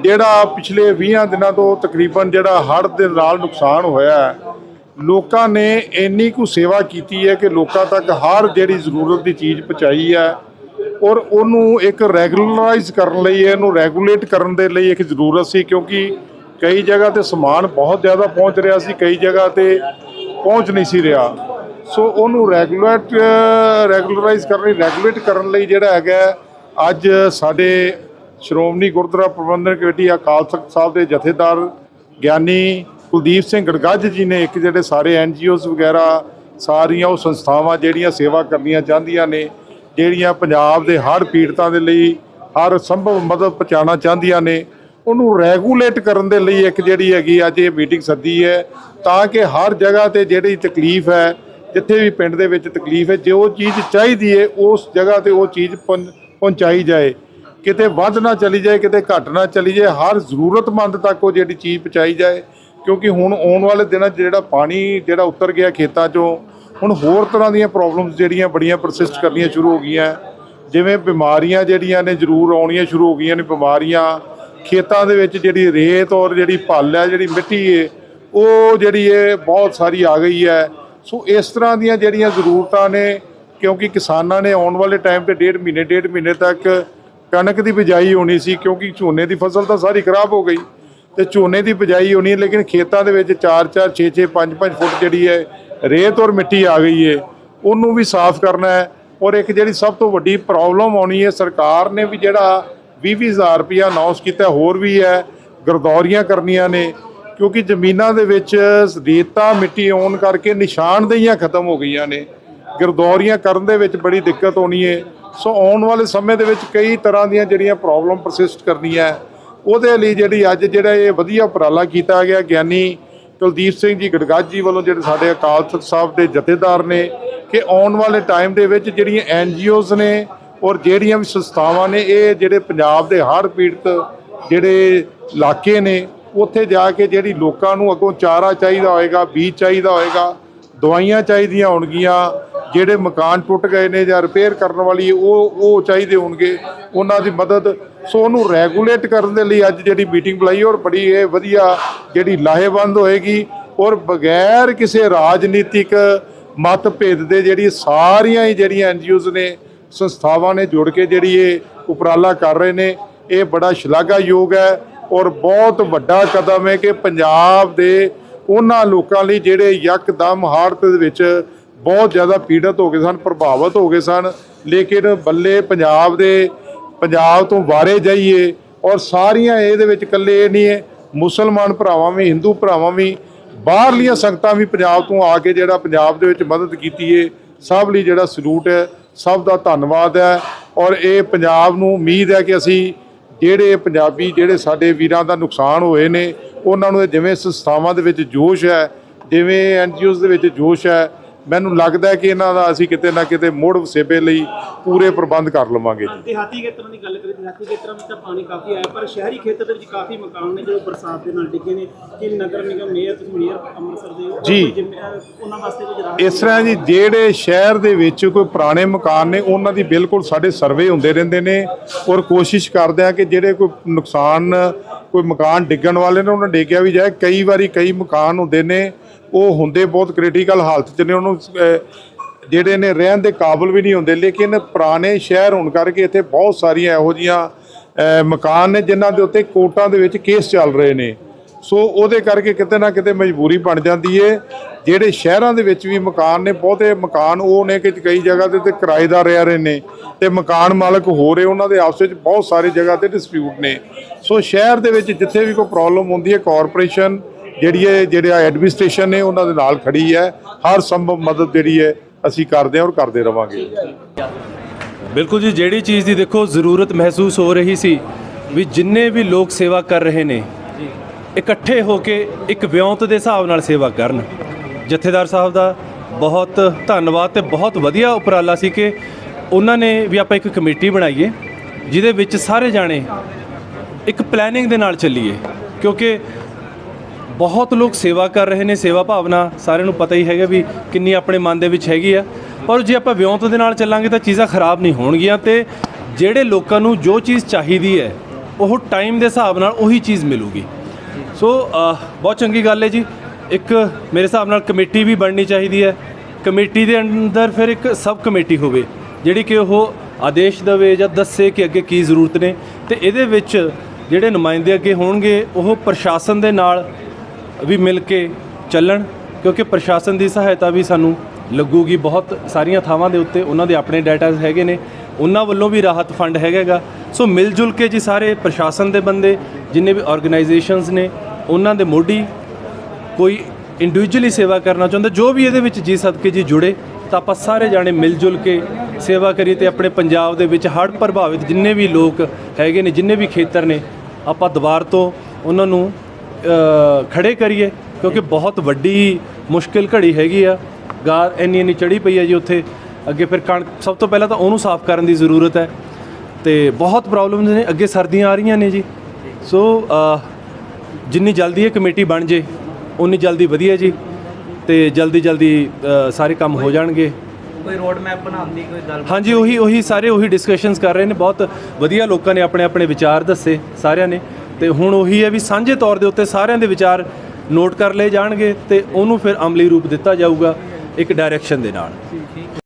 ਜਿਹੜਾ ਪਿਛਲੇ 20 ਦਿਨਾਂ ਤੋਂ ਤਕਰੀਬਨ ਜਿਹੜਾ ਹੜ੍ਹ ਦੇ ਨਾਲ ਨੁਕਸਾਨ ਹੋਇਆ ਲੋਕਾਂ ਨੇ ਇੰਨੀ ਕੁ ਸੇਵਾ ਕੀਤੀ ਹੈ ਕਿ ਲੋਕਾਂ ਤੱਕ ਹਰ ਜਿਹੜੀ ਜ਼ਰੂਰਤ ਦੀ ਚੀਜ਼ ਪਹੁੰਚਾਈ ਹੈ ਔਰ ਉਹਨੂੰ ਇੱਕ ਰੈਗੂਲਰਾਈਜ਼ ਕਰਨ ਲਈ, ਇਹਨੂੰ ਰੈਗੂਲੇਟ ਕਰਨ ਦੇ ਲਈ ਇੱਕ ਜ਼ਰੂਰਤ ਸੀ, ਕਿਉਂਕਿ ਕਈ ਜਗ੍ਹਾ ਤੇ ਸਮਾਨ ਬਹੁਤ ਜ਼ਿਆਦਾ ਪਹੁੰਚ ਰਿਹਾ ਸੀ, ਕਈ ਜਗ੍ਹਾ ਤੇ ਪਹੁੰਚ ਨਹੀਂ ਸੀ ਰਿਹਾ। ਸੋ ਉਹਨੂੰ ਰੈਗੂਲੇਟ, ਰੈਗੂਲਰਾਈਜ਼ ਕਰਨ ਲਈ, ਰੈਗੂਲੇਟ ਕਰਨ ਲਈ ਜਿਹੜਾ ਹੈਗਾ, ਅੱਜ ਸਾਡੇ ਸ਼੍ਰੋਮਣੀ ਗੁਰਦੁਆਰਾ ਪ੍ਰਬੰਧਕ ਕਮੇਟੀ ਅਕਾਲ ਤਖਤ ਸਾਹਿਬ ਦੇ ਜਥੇਦਾਰ ਗਿਆਨੀ ਕੁਲਦੀਪ ਸਿੰਘ ਗੜਗੱਜ ਜੀ ਨੇ ਇੱਕ ਜਿਹੜੇ ਸਾਰੇ ਐਨਜੀਓਜ਼ ਵਗੈਰਾ, ਸਾਰੀਆਂ ਉਹ ਸੰਸਥਾਵਾਂ ਜਿਹੜੀਆਂ ਸੇਵਾ ਕਰਨੀਆਂ ਚਾਹੁੰਦੀਆਂ ਨੇ ਜਿਹੜੀਆਂ ਪੰਜਾਬ ਦੇ ਹਰ ਪੀੜਤਾਂ ਦੇ ਲਈ ਹਰ ਸੰਭਵ ਮਦਦ ਪਹੁੰਚਾਉਣਾ ਚਾਹੁੰਦੀਆਂ ਨੇ, ਉਹਨੂੰ ਰੈਗੂਲੇਟ ਕਰਨ ਦੇ ਲਈ ਇੱਕ ਜਿਹੜੀ ਹੈਗੀ ਅੱਜ ਇਹ ਮੀਟਿੰਗ ਸੱਦੀ ਹੈ ਤਾਂ ਕਿ ਹਰ ਜਗ੍ਹਾ ਤੇ ਜਿਹੜੀ ਤਕਲੀਫ ਹੈ, ਜਿੱਥੇ ਵੀ ਪਿੰਡ ਦੇ ਵਿੱਚ ਤਕਲੀਫ ਹੈ, ਜੋ ਚੀਜ਼ ਚਾਹੀਦੀ ਹੈ, ਉਸ ਜਗ੍ਹਾ ਤੇ ਉਹ ਚੀਜ਼ ਪਹੁੰ- ਪਹੁੰਚਾਈ ਜਾਏ। ਕਿਤੇ ਵੱਧ ਨਾ ਚਲੀ ਜਾਏ, ਕਿਤੇ ਘੱਟ ਨਾ ਚਲੀ ਜਾਏ, ਹਰ ਜ਼ਰੂਰਤਮੰਦ ਤੱਕ ਉਹ ਜਿਹੜੀ ਚੀਜ਼ ਪਹੁੰਚਾਈ ਜਾਏ, ਕਿਉਂਕਿ ਹੁਣ ਆਉਣ ਵਾਲੇ ਦਿਨਾਂ 'ਚ ਜਿਹੜਾ ਪਾਣੀ ਜਿਹੜਾ ਉਤਰ ਗਿਆ ਖੇਤਾਂ 'ਚੋਂ ਹੁਣ ਹੋਰ ਤਰ੍ਹਾਂ ਦੀਆਂ ਪ੍ਰੋਬਲਮਸ ਜਿਹੜੀਆਂ ਬੜੀਆਂ ਪਰਸਿਸਟ ਕਰਨੀਆਂ ਸ਼ੁਰੂ ਹੋ ਗਈਆਂ। ਜਿਵੇਂ ਬਿਮਾਰੀਆਂ ਜਿਹੜੀਆਂ ਨੇ ਜ਼ਰੂਰ ਆਉਣੀਆਂ ਸ਼ੁਰੂ ਹੋ ਗਈਆਂ ਨੇ ਬਿਮਾਰੀਆਂ। ਖੇਤਾਂ ਦੇ ਵਿੱਚ ਜਿਹੜੀ ਰੇਤ ਔਰ ਜਿਹੜੀ ਭੱਲ ਹੈ, ਜਿਹੜੀ ਮਿੱਟੀ ਹੈ ਉਹ ਜਿਹੜੀ ਹੈ ਬਹੁਤ ਸਾਰੀ ਆ ਗਈ ਹੈ। ਸੋ ਇਸ ਤਰ੍ਹਾਂ ਦੀਆਂ ਜਿਹੜੀਆਂ ਜ਼ਰੂਰਤਾਂ ਨੇ, ਕਿਉਂਕਿ ਕਿਸਾਨਾਂ ਨੇ ਆਉਣ ਵਾਲੇ ਟਾਈਮ ਤੇ ਡੇਢ ਮਹੀਨੇ ਡੇਢ ਮਹੀਨੇ ਤੱਕ ਕਣਕ ਦੀ ਬਿਜਾਈ ਹੋਣੀ ਸੀ, ਕਿਉਂਕਿ ਝੋਨੇ ਦੀ ਫਸਲ ਤਾਂ ਸਾਰੀ ਖਰਾਬ ਹੋ ਗਈ। ਤੇ ਝੋਨੇ ਦੀ ਬਿਜਾਈ ਹੋਣੀ, ਲੇਕਿਨ ਖੇਤਾਂ ਦੇ ਵਿੱਚ 4 4 6 6 5 5 ਫੁੱਟ ਜਿਹੜੀ ਹੈ ਰੇਤ ਔਰ ਮਿੱਟੀ ਆ ਗਈ ਹੈ ਉਹਨੂੰ ਵੀ ਸਾਫ਼ ਕਰਨਾ ਹੈ। ਔਰ ਇੱਕ ਜਿਹੜੀ ਸਭ ਤੋਂ ਵੱਡੀ ਪ੍ਰੋਬਲਮ ਆਉਣੀ ਹੈ ਸਰਕਾਰ ਨੇ ਵੀ ਜਿਹੜਾ 20000 ਰੁਪਇਆ ਅਨਾਉਂਸ ਕੀਤਾ, ਹੋਰ ਵੀ ਹੈ, ਗਰਦੌਰੀਆਂ ਕਰਨੀਆਂ ਨੇ, ਕਿਉਂਕਿ ਜ਼ਮੀਨਾਂ ਦੇ ਵਿੱਚ ਰੇਤਾ, ਮਿੱਟੀ ਆਉਣ ਕਰਕੇ ਨਿਸ਼ਾਨਦੇਹੀਆਂ ਖਤਮ ਹੋ ਗਈਆਂ ਨੇ। ਗਰਦੌਰੀਆਂ ਕਰਨ ਦੇ ਵਿੱਚ ਬੜੀ ਦਿੱਕਤ ਆਉਣੀ ਹੈ ਸੋ ਆਉਣ ਵਾਲੇ ਸਮੇਂ ਦੇ ਵਿੱਚ ਕਈ ਤਰ੍ਹਾਂ ਦੀਆਂ ਜਿਹੜੀਆਂ ਪ੍ਰੋਬਲਮ ਪਰਸਿਸਟ ਕਰਨੀਆਂ ਉਹਦੇ ਲਈ ਜਿਹੜੀ ਅੱਜ ਜਿਹੜਾ ਇਹ ਵਧੀਆ ਉਪਰਾਲਾ ਕੀਤਾ ਗਿਆ ਗਿਆਨੀ ਕੁਲਦੀਪ ਸਿੰਘ ਜੀ ਗੜਗੱਜ ਜੀ ਵੱਲੋਂ ਜਿਹੜੇ ਸਾਡੇ ਅਕਾਲ ਤਖਤ ਸਾਹਿਬ ਦੇ ਜਥੇਦਾਰ ਨੇ ਕਿ ਆਉਣ ਵਾਲੇ ਟਾਈਮ ਦੇ ਵਿੱਚ ਜਿਹੜੀਆਂ ਐਨਜੀਓਜ਼ ਨੇ ਔਰ ਜਿਹੜੀਆਂ ਵੀ ਸੰਸਥਾਵਾਂ ਨੇ, ਇਹ ਜਿਹੜੇ ਪੰਜਾਬ ਦੇ ਹੜ੍ਹ ਪੀੜਤ ਜਿਹੜੇ ਇਲਾਕੇ ਨੇ, ਉੱਥੇ ਜਾ ਕੇ ਜਿਹੜੀ ਲੋਕਾਂ ਨੂੰ ਅੱਗੋਂ ਚਾਰਾ ਚਾਹੀਦਾ ਹੋਏਗਾ, ਬੀਜ ਚਾਹੀਦਾ ਹੋਏਗਾ, ਦਵਾਈਆਂ ਚਾਹੀਦੀਆਂ ਹੋਣਗੀਆਂ ਜਿਹੜੇ ਮਕਾਨ ਟੁੱਟ ਗਏ ਨੇ ਜਾਂ ਰਿਪੇਅਰ ਕਰਨ ਵਾਲੀ ਉਹ ਉਹ ਚਾਹੀਦੇ ਹੋਣਗੇ। ਉਹਨਾਂ ਦੀ ਮਦਦ ਸੋ ਉਹਨੂੰ ਰੈਗੂਲੇਟ ਕਰਨ ਦੇ ਲਈ ਅੱਜ ਜਿਹੜੀ ਮੀਟਿੰਗ ਬੁਲਾਈ ਔਰ ਬੜੀ ਇਹ ਵਧੀਆ ਜਿਹੜੀ ਲਾਹੇਵੰਦ ਹੋਏਗੀ ਔਰ ਬਗੈਰ ਕਿਸੇ ਰਾਜਨੀਤਿਕ ਮਤਭੇਦ ਦੇ ਜਿਹੜੀ ਸਾਰੀਆਂ ਹੀ ਜਿਹੜੀਆਂ ਐਨਜੀਓਜ਼ ਨੇ, ਸੰਸਥਾਵਾਂ ਨੇ ਜੁੜ ਕੇ ਜਿਹੜੀ ਇਹ ਉਪਰਾਲਾ ਕਰ ਰਹੇ ਨੇ, ਇਹ ਬੜਾ ਸ਼ਲਾਘਾਯੋਗ ਹੈ ਔਰ ਬਹੁਤ ਵੱਡਾ ਕਦਮ ਹੈ ਕਿ ਪੰਜਾਬ ਦੇ ਉਹਨਾਂ ਲੋਕਾਂ ਲਈ ਜਿਹੜੇ ਯਕਦਮ ਹਾਰਤ ਦੇ ਵਿੱਚ ਬਹੁਤ ਜ਼ਿਆਦਾ ਪੀੜਤ ਹੋ ਗਏ ਸਨ, ਪ੍ਰਭਾਵਿਤ ਹੋ ਗਏ ਸਨ। ਲੇਕਿਨ ਬੱਲੇ ਪੰਜਾਬ ਦੇ, ਪੰਜਾਬ ਤੋਂ ਵਾਰੇ ਜਾਈਏ ਔਰ ਸਾਰੀਆਂ ਇਹਦੇ ਵਿੱਚ ਇਕੱਲੇ ਇਹ ਨਹੀਂ ਹੈ, ਮੁਸਲਮਾਨ ਭਰਾਵਾਂ ਵੀ, ਹਿੰਦੂ ਭਰਾਵਾਂ ਵੀ, ਬਾਹਰਲੀਆਂ ਸੰਗਤਾਂ ਵੀ ਪੰਜਾਬ ਤੋਂ ਆ ਕੇ ਜਿਹੜਾ ਪੰਜਾਬ ਦੇ ਵਿੱਚ ਮਦਦ ਕੀਤੀ ਹੈ ਸਭ ਲਈ ਜਿਹੜਾ ਸਲੂਟ ਹੈ, ਸਭ ਦਾ ਧੰਨਵਾਦ ਹੈ। ਔਰ ਇਹ ਪੰਜਾਬ ਨੂੰ ਉਮੀਦ ਹੈ ਕਿ ਅਸੀਂ ਜਿਹੜੇ ਪੰਜਾਬੀ, ਜਿਹੜੇ ਸਾਡੇ ਵੀਰਾਂ ਦਾ ਨੁਕਸਾਨ ਹੋਏ ਨੇ, ਉਹਨਾਂ ਨੂੰ ਇਹ ਜਿਵੇਂ ਸੰਸਥਾਵਾਂ ਦੇ ਵਿੱਚ ਜੋਸ਼ ਹੈ, ਜਿਵੇਂ ਐਨਜੀਓਜ਼ ਦੇ ਵਿੱਚ ਜੋਸ਼ ਹੈ ਮੈਨੂੰ ਲੱਗਦਾ ਹੈ ਕਿ ਇਹਨਾਂ ਦਾ ਅਸੀਂ ਕਿਤੇ ਨਾ ਕਿਤੇ ਮੁੜ ਵਸੇਬੇ ਲਈ ਪੂਰੇ ਪ੍ਰਬੰਧ ਕਰ ਲਵਾਂਗੇ ਦਿਹਾਤੀ ਖੇਤਰਾਂ ਦੀ ਗੱਲ ਕਰੀਏ ਦਿਹਾਤੀ ਖੇਤਰਾਂ ਵਿੱਚ ਤਾਂ ਪਾਣੀ ਕਾਫੀ ਆਇਆ ਪਰ ਸ਼ਹਿਰੀ ਖੇਤਰ ਦੇ ਵਿੱਚ ਕਾਫੀ ਮਕਾਨ ਨੇ ਜਿਹੜੇ ਬਰਸਾਤ ਦੇ ਨਾਲ ਡਿੱਗੇ ਨੇ ਕਿ ਨਗਰ ਨਿਗਮ ਮੇਅਰ ਤੁਸੀਂ ਮੇਅਰ ਅੰਮ੍ਰਿਤਸਰ ਦੇ ਜੀ। ਉਹਨਾਂ ਵਾਸਤੇ ਕੁਝ ਰਾਹਤ ਇਸ ਤਰ੍ਹਾਂ ਜੀ ਜਿਹੜੇ ਸ਼ਹਿਰ ਦੇ ਵਿੱਚ ਕੋਈ ਪੁਰਾਣੇ ਮਕਾਨ ਨੇ ਉਹਨਾਂ ਦੀ ਬਿਲਕੁਲ ਸਾਡੇ ਸਰਵੇ ਹੁੰਦੇ ਰਹਿੰਦੇ ਨੇ ਔਰ ਕੋਸ਼ਿਸ਼ ਕਰਦੇ ਆ ਕਿ ਜਿਹੜੇ ਕੋਈ ਨੁਕਸਾਨ ਕੋਈ ਮਕਾਨ ਡਿੱਗਣ ਵਾਲੇ ਨੇ ਉਹਨਾਂ ਡੇਗਿਆ ਵੀ ਜਾਏ ਕਈ ਵਾਰੀ ਕਈ ਮਕਾਨ ਹੁੰਦੇ ਨੇ ਉਹ ਹੁੰਦੇ ਬਹੁਤ ਕ੍ਰਿਟੀਕਲ ਹਾਲਤ 'ਚ ਨੇ, ਉਹਨੂੰ ਜਿਹੜੇ ਨੇ ਰਹਿਣ ਦੇ ਕਾਬਿਲ ਵੀ ਨਹੀਂ ਹੁੰਦੇ, ਲੇਕਿਨ ਪੁਰਾਣੇ ਸ਼ਹਿਰ ਹੋਣ ਕਰਕੇ ਇੱਥੇ ਬਹੁਤ ਸਾਰੀਆਂ ਇਹੋ ਜੀਆਂ ਮਕਾਨ ਨੇ ਜਿਨ੍ਹਾਂ ਦੇ ਉੱਤੇ ਕੋਰਟਾਂ ਦੇ ਵਿੱਚ ਕੇਸ ਚੱਲ ਰਹੇ ਨੇ। ਸੋ ਉਹਦੇ ਕਰਕੇ ਕਿਤੇ ਨਾ ਕਿਤੇ ਮਜਬੂਰੀ ਬਣ ਜਾਂਦੀ ਏ। ਜਿਹੜੇ ਸ਼ਹਿਰਾਂ ਦੇ ਵਿੱਚ ਵੀ ਮਕਾਨ ਨੇ, ਬਹੁਤੇ ਮਕਾਨ ਉਹ ਨੇ ਕਿ ਕਈ ਜਗ੍ਹਾ ਤੇ ਤੇ ਕਿਰਾਏਦਾਰ ਰਹਿ ਰਹੇ ਨੇ ਤੇ ਮਕਾਨ ਮਾਲਕ ਹੋ ਰਹੇ ਉਹਨਾਂ ਦੇ ਆਪਸ ਵਿੱਚ ਬਹੁਤ ਸਾਰੇ ਜਗ੍ਹਾ ਤੇ ਡਿਸਪਿਊਟ ਨੇ। ਸੋ ਸ਼ਹਿਰ ਦੇ ਵਿੱਚ ਜਿੱਥੇ ਵੀ ਕੋਈ ਪ੍ਰੋਬਲਮ ਹੁੰਦੀ ਹੈ ਕਾਰਪੋਰੇਸ਼ਨ ਜਿਹੜੀ ਇਹ ਜਿਹੜਾ ਐਡਮਿਨਿਸਟ੍ਰੇਸ਼ਨ ਨੇ ਉਹਨਾਂ ਦੇ ਨਾਲ ਖੜੀ ਹੈ। ਹਰ ਸੰਭਵ ਮਦਦ ਜਿਹੜੀ ਹੈ ਅਸੀਂ ਕਰਦੇ ਹਾਂ ਔਰ ਕਰਦੇ ਰਵਾਂਗੇ। ਬਿਲਕੁਲ ਜੀ, ਜਿਹੜੀ ਚੀਜ਼ ਦੀ ਦੇਖੋ ਜ਼ਰੂਰਤ ਮਹਿਸੂਸ ਹੋ ਰਹੀ ਸੀ ਵੀ ਜਿੰਨੇ ਵੀ ਲੋਕ ਸੇਵਾ ਕਰ ਰਹੇ ਨੇ, ਇਕੱਠੇ ਹੋ ਕੇ ਇੱਕ ਵਿਉਂਤ ਦੇ ਹਿਸਾਬ ਨਾਲ ਸੇਵਾ ਕਰਨ। ਜਥੇਦਾਰ ਸਾਹਿਬ ਦਾ ਬਹੁਤ ਧੰਨਵਾਦ ਤੇ ਬਹੁਤ ਵਧੀਆ ਉਪਰਾਲਾ ਸੀ ਕਿ ਉਹਨਾਂ ਨੇ ਵੀ ਆਪਾਂ ਇੱਕ ਕਮੇਟੀ ਬਣਾਈਏ, ਜਿਹਦੇ ਵਿੱਚ ਸਾਰੇ ਜਾਣੇ ਇੱਕ ਪਲੈਨਿੰਗ ਦੇ ਨਾਲ ਚੱਲੀਏ। ਕਿਉਂਕਿ ਬਹੁਤ ਲੋਕ ਸੇਵਾ ਕਰ ਰਹੇ ਨੇ, ਸੇਵਾ ਭਾਵਨਾ ਸਾਰਿਆਂ ਨੂੰ ਪਤਾ ਹੀ ਹੈਗਾ ਵੀ ਕਿੰਨੀ ਆਪਣੇ ਮਨ ਦੇ ਵਿੱਚ ਹੈਗੀ ਆ। ਪਰ ਜੇ ਆਪਾਂ ਵਿਉਂਤ ਦੇ ਨਾਲ ਚੱਲਾਂਗੇ ਤਾਂ ਚੀਜ਼ਾਂ ਖਰਾਬ ਨਹੀਂ ਹੋਣਗੀਆਂ ਤੇ ਜਿਹੜੇ ਲੋਕਾਂ ਨੂੰ ਜੋ ਚੀਜ਼ ਚਾਹੀਦੀ ਹੈ, ਉਹ ਟਾਈਮ ਦੇ ਹਿਸਾਬ ਨਾਲ ਉਹੀ ਚੀਜ਼ ਮਿਲੂਗੀ। ਸੋ ਬਹੁਤ ਚੰਗੀ ਗੱਲ ਹੈ ਜੀ। ਇੱਕ ਮੇਰੇ ਹਿਸਾਬ ਨਾਲ ਕਮੇਟੀ ਵੀ ਬਣਨੀ ਚਾਹੀਦੀ ਹੈ। ਕਮੇਟੀ ਦੇ ਅੰਦਰ ਫਿਰ ਇੱਕ ਸਬ ਕਮੇਟੀ ਹੋਵੇ, ਜਿਹੜੀ ਕਿ ਉਹ ਆਦੇਸ਼ ਦੇਵੇ ਜਾਂ ਦੱਸੇ ਕਿ ਅੱਗੇ ਕੀ ਜ਼ਰੂਰਤ ਨੇ ਤੇ ਇਹਦੇ ਵਿੱਚ ਜਿਹੜੇ ਨੁਮਾਇੰਦੇ ਅੱਗੇ ਹੋਣਗੇ, ਉਹ ਪ੍ਰਸ਼ਾਸਨ ਦੇ ਨਾਲ ਵੀ ਮਿਲ ਕੇ ਚੱਲਣ, ਕਿਉਂਕਿ ਪ੍ਰਸ਼ਾਸਨ ਦੀ ਸਹਾਇਤਾ ਵੀ ਸਾਨੂੰ ਲੱਗੂਗੀ ਬਹੁਤ ਸਾਰੀਆਂ ਥਾਵਾਂ ਦੇ ਉੱਤੇ। ਉਹਨਾਂ ਦੇ ਆਪਣੇ ਡਾਟਾ ਹੈਗੇ ਨੇ। ਉਹਨਾਂ ਵੱਲੋਂ ਵੀ ਰਾਹਤ ਫੰਡ ਹੈਗਾਗਾ। ਸੋ ਮਿਲ ਜੁਲ ਕੇ ਜੀ ਸਾਰੇ ਪ੍ਰਸ਼ਾਸਨ ਦੇ ਬੰਦੇ, ਜਿੰਨੇ ਵੀ ਆਰਗੇਨਾਈਜੇਸ਼ਨਸ ਨੇ, ਉਹਨਾਂ ਦੇ ਮੋਢੀ ਕੋਈ ਇੰਡੀਵਿਜੂਅਲੀ ਸੇਵਾ ਕਰਨਾ ਚਾਹੁੰਦਾ, ਜੋ ਵੀ ਇਹਦੇ ਵਿੱਚ ਜੀ ਸਦਕੇ ਜੀ ਜੁੜੇ, ਤਾਂ ਆਪਾਂ ਸਾਰੇ ਜਾਣੇ ਮਿਲ ਜੁਲ ਕੇ ਸੇਵਾ ਕਰੀਏ ਤੇ ਆਪਣੇ ਪੰਜਾਬ ਦੇ ਵਿੱਚ ਹੜ੍ਹ ਪ੍ਰਭਾਵਿਤ ਜਿੰਨੇ ਵੀ ਲੋਕ ਹੈਗੇ ਨੇ, ਜਿੰਨੇ ਵੀ ਖੇਤਰ ਨੇ, ਆਪਾਂ ਦੁਬਾਰ ਤੋਂ ਉਹਨਾਂ ਨੂੰ ਖੜੇ ਕਰੀਏ ਕਿਉਂਕਿ ਬਹੁਤ ਵੱਡੀ ਮੁਸ਼ਕਿਲ ਘੜੀ ਹੈਗੀ ਆ। ਗਾਰ ਇੰਨੀ ਇੰਨੀ ਚੜੀ ਪਈ ਹੈ ਜੀ ਉੱਥੇ। ਅੱਗੇ ਫਿਰ ਕਣਕ ਸਭ ਤੋਂ ਪਹਿਲਾਂ ਤਾਂ ਉਹਨੂੰ ਸਾਫ਼ ਕਰਨ ਦੀ ਜ਼ਰੂਰਤ ਹੈ। ਤੇ ਬਹੁਤ ਪ੍ਰੋਬਲਮਸ ਨੇ ਅੱਗੇ ਸਰਦੀਆਂ ਆ ਰਹੀਆਂ ਨੇ ਜੀ। ਸੋ ਜਿੰਨੀ ਜਲਦੀ ਇਹ ਕਮੇਟੀ ਬਣ ਜੇ ਉਨੀ ਜਲਦੀ ਵਧੀਆ ਜੀ। ਤੇ ਜਲਦੀ ਜਲਦੀ ਸਾਰੇ ਕੰਮ ਹੋ ਜਾਣਗੇ। ਕੋਈ ਰੋਡ ਮੈਪ ਬਣਾਉਣ ਦੀ ਕੋਈ ਗੱਲ ਹਾਂਜੀ ਉਹੀ ਉਹੀ ਸਾਰੇ ਉਹੀ ਡਿਸਕਸ਼ਨਸ ਕਰ ਰਹੇ ਨੇ। ਬਹੁਤ ਵਧੀਆ ਲੋਕਾਂ ਨੇ ਆਪਣੇ ਆਪਣੇ ਵਿਚਾਰ ਦੱਸੇ ਸਾਰਿਆਂ ਨੇ। ਤੇ ਹੁਣ ਉਹੀ ਹੈ ਵੀ ਸਾਂਝੇ ਤੌਰ ਦੇ ਉੱਤੇ ਸਾਰਿਆਂ ਦੇ ਵਿਚਾਰ ਨੋਟ ਕਰ ਲਏ ਜਾਣਗੇ ਤੇ ਉਹਨੂੰ ਫਿਰ ਅਮਲੀ ਰੂਪ ਦਿੱਤਾ ਜਾਊਗਾ ਇੱਕ ਡਾਇਰੈਕਸ਼ਨ ਦੇ ਨਾਲ।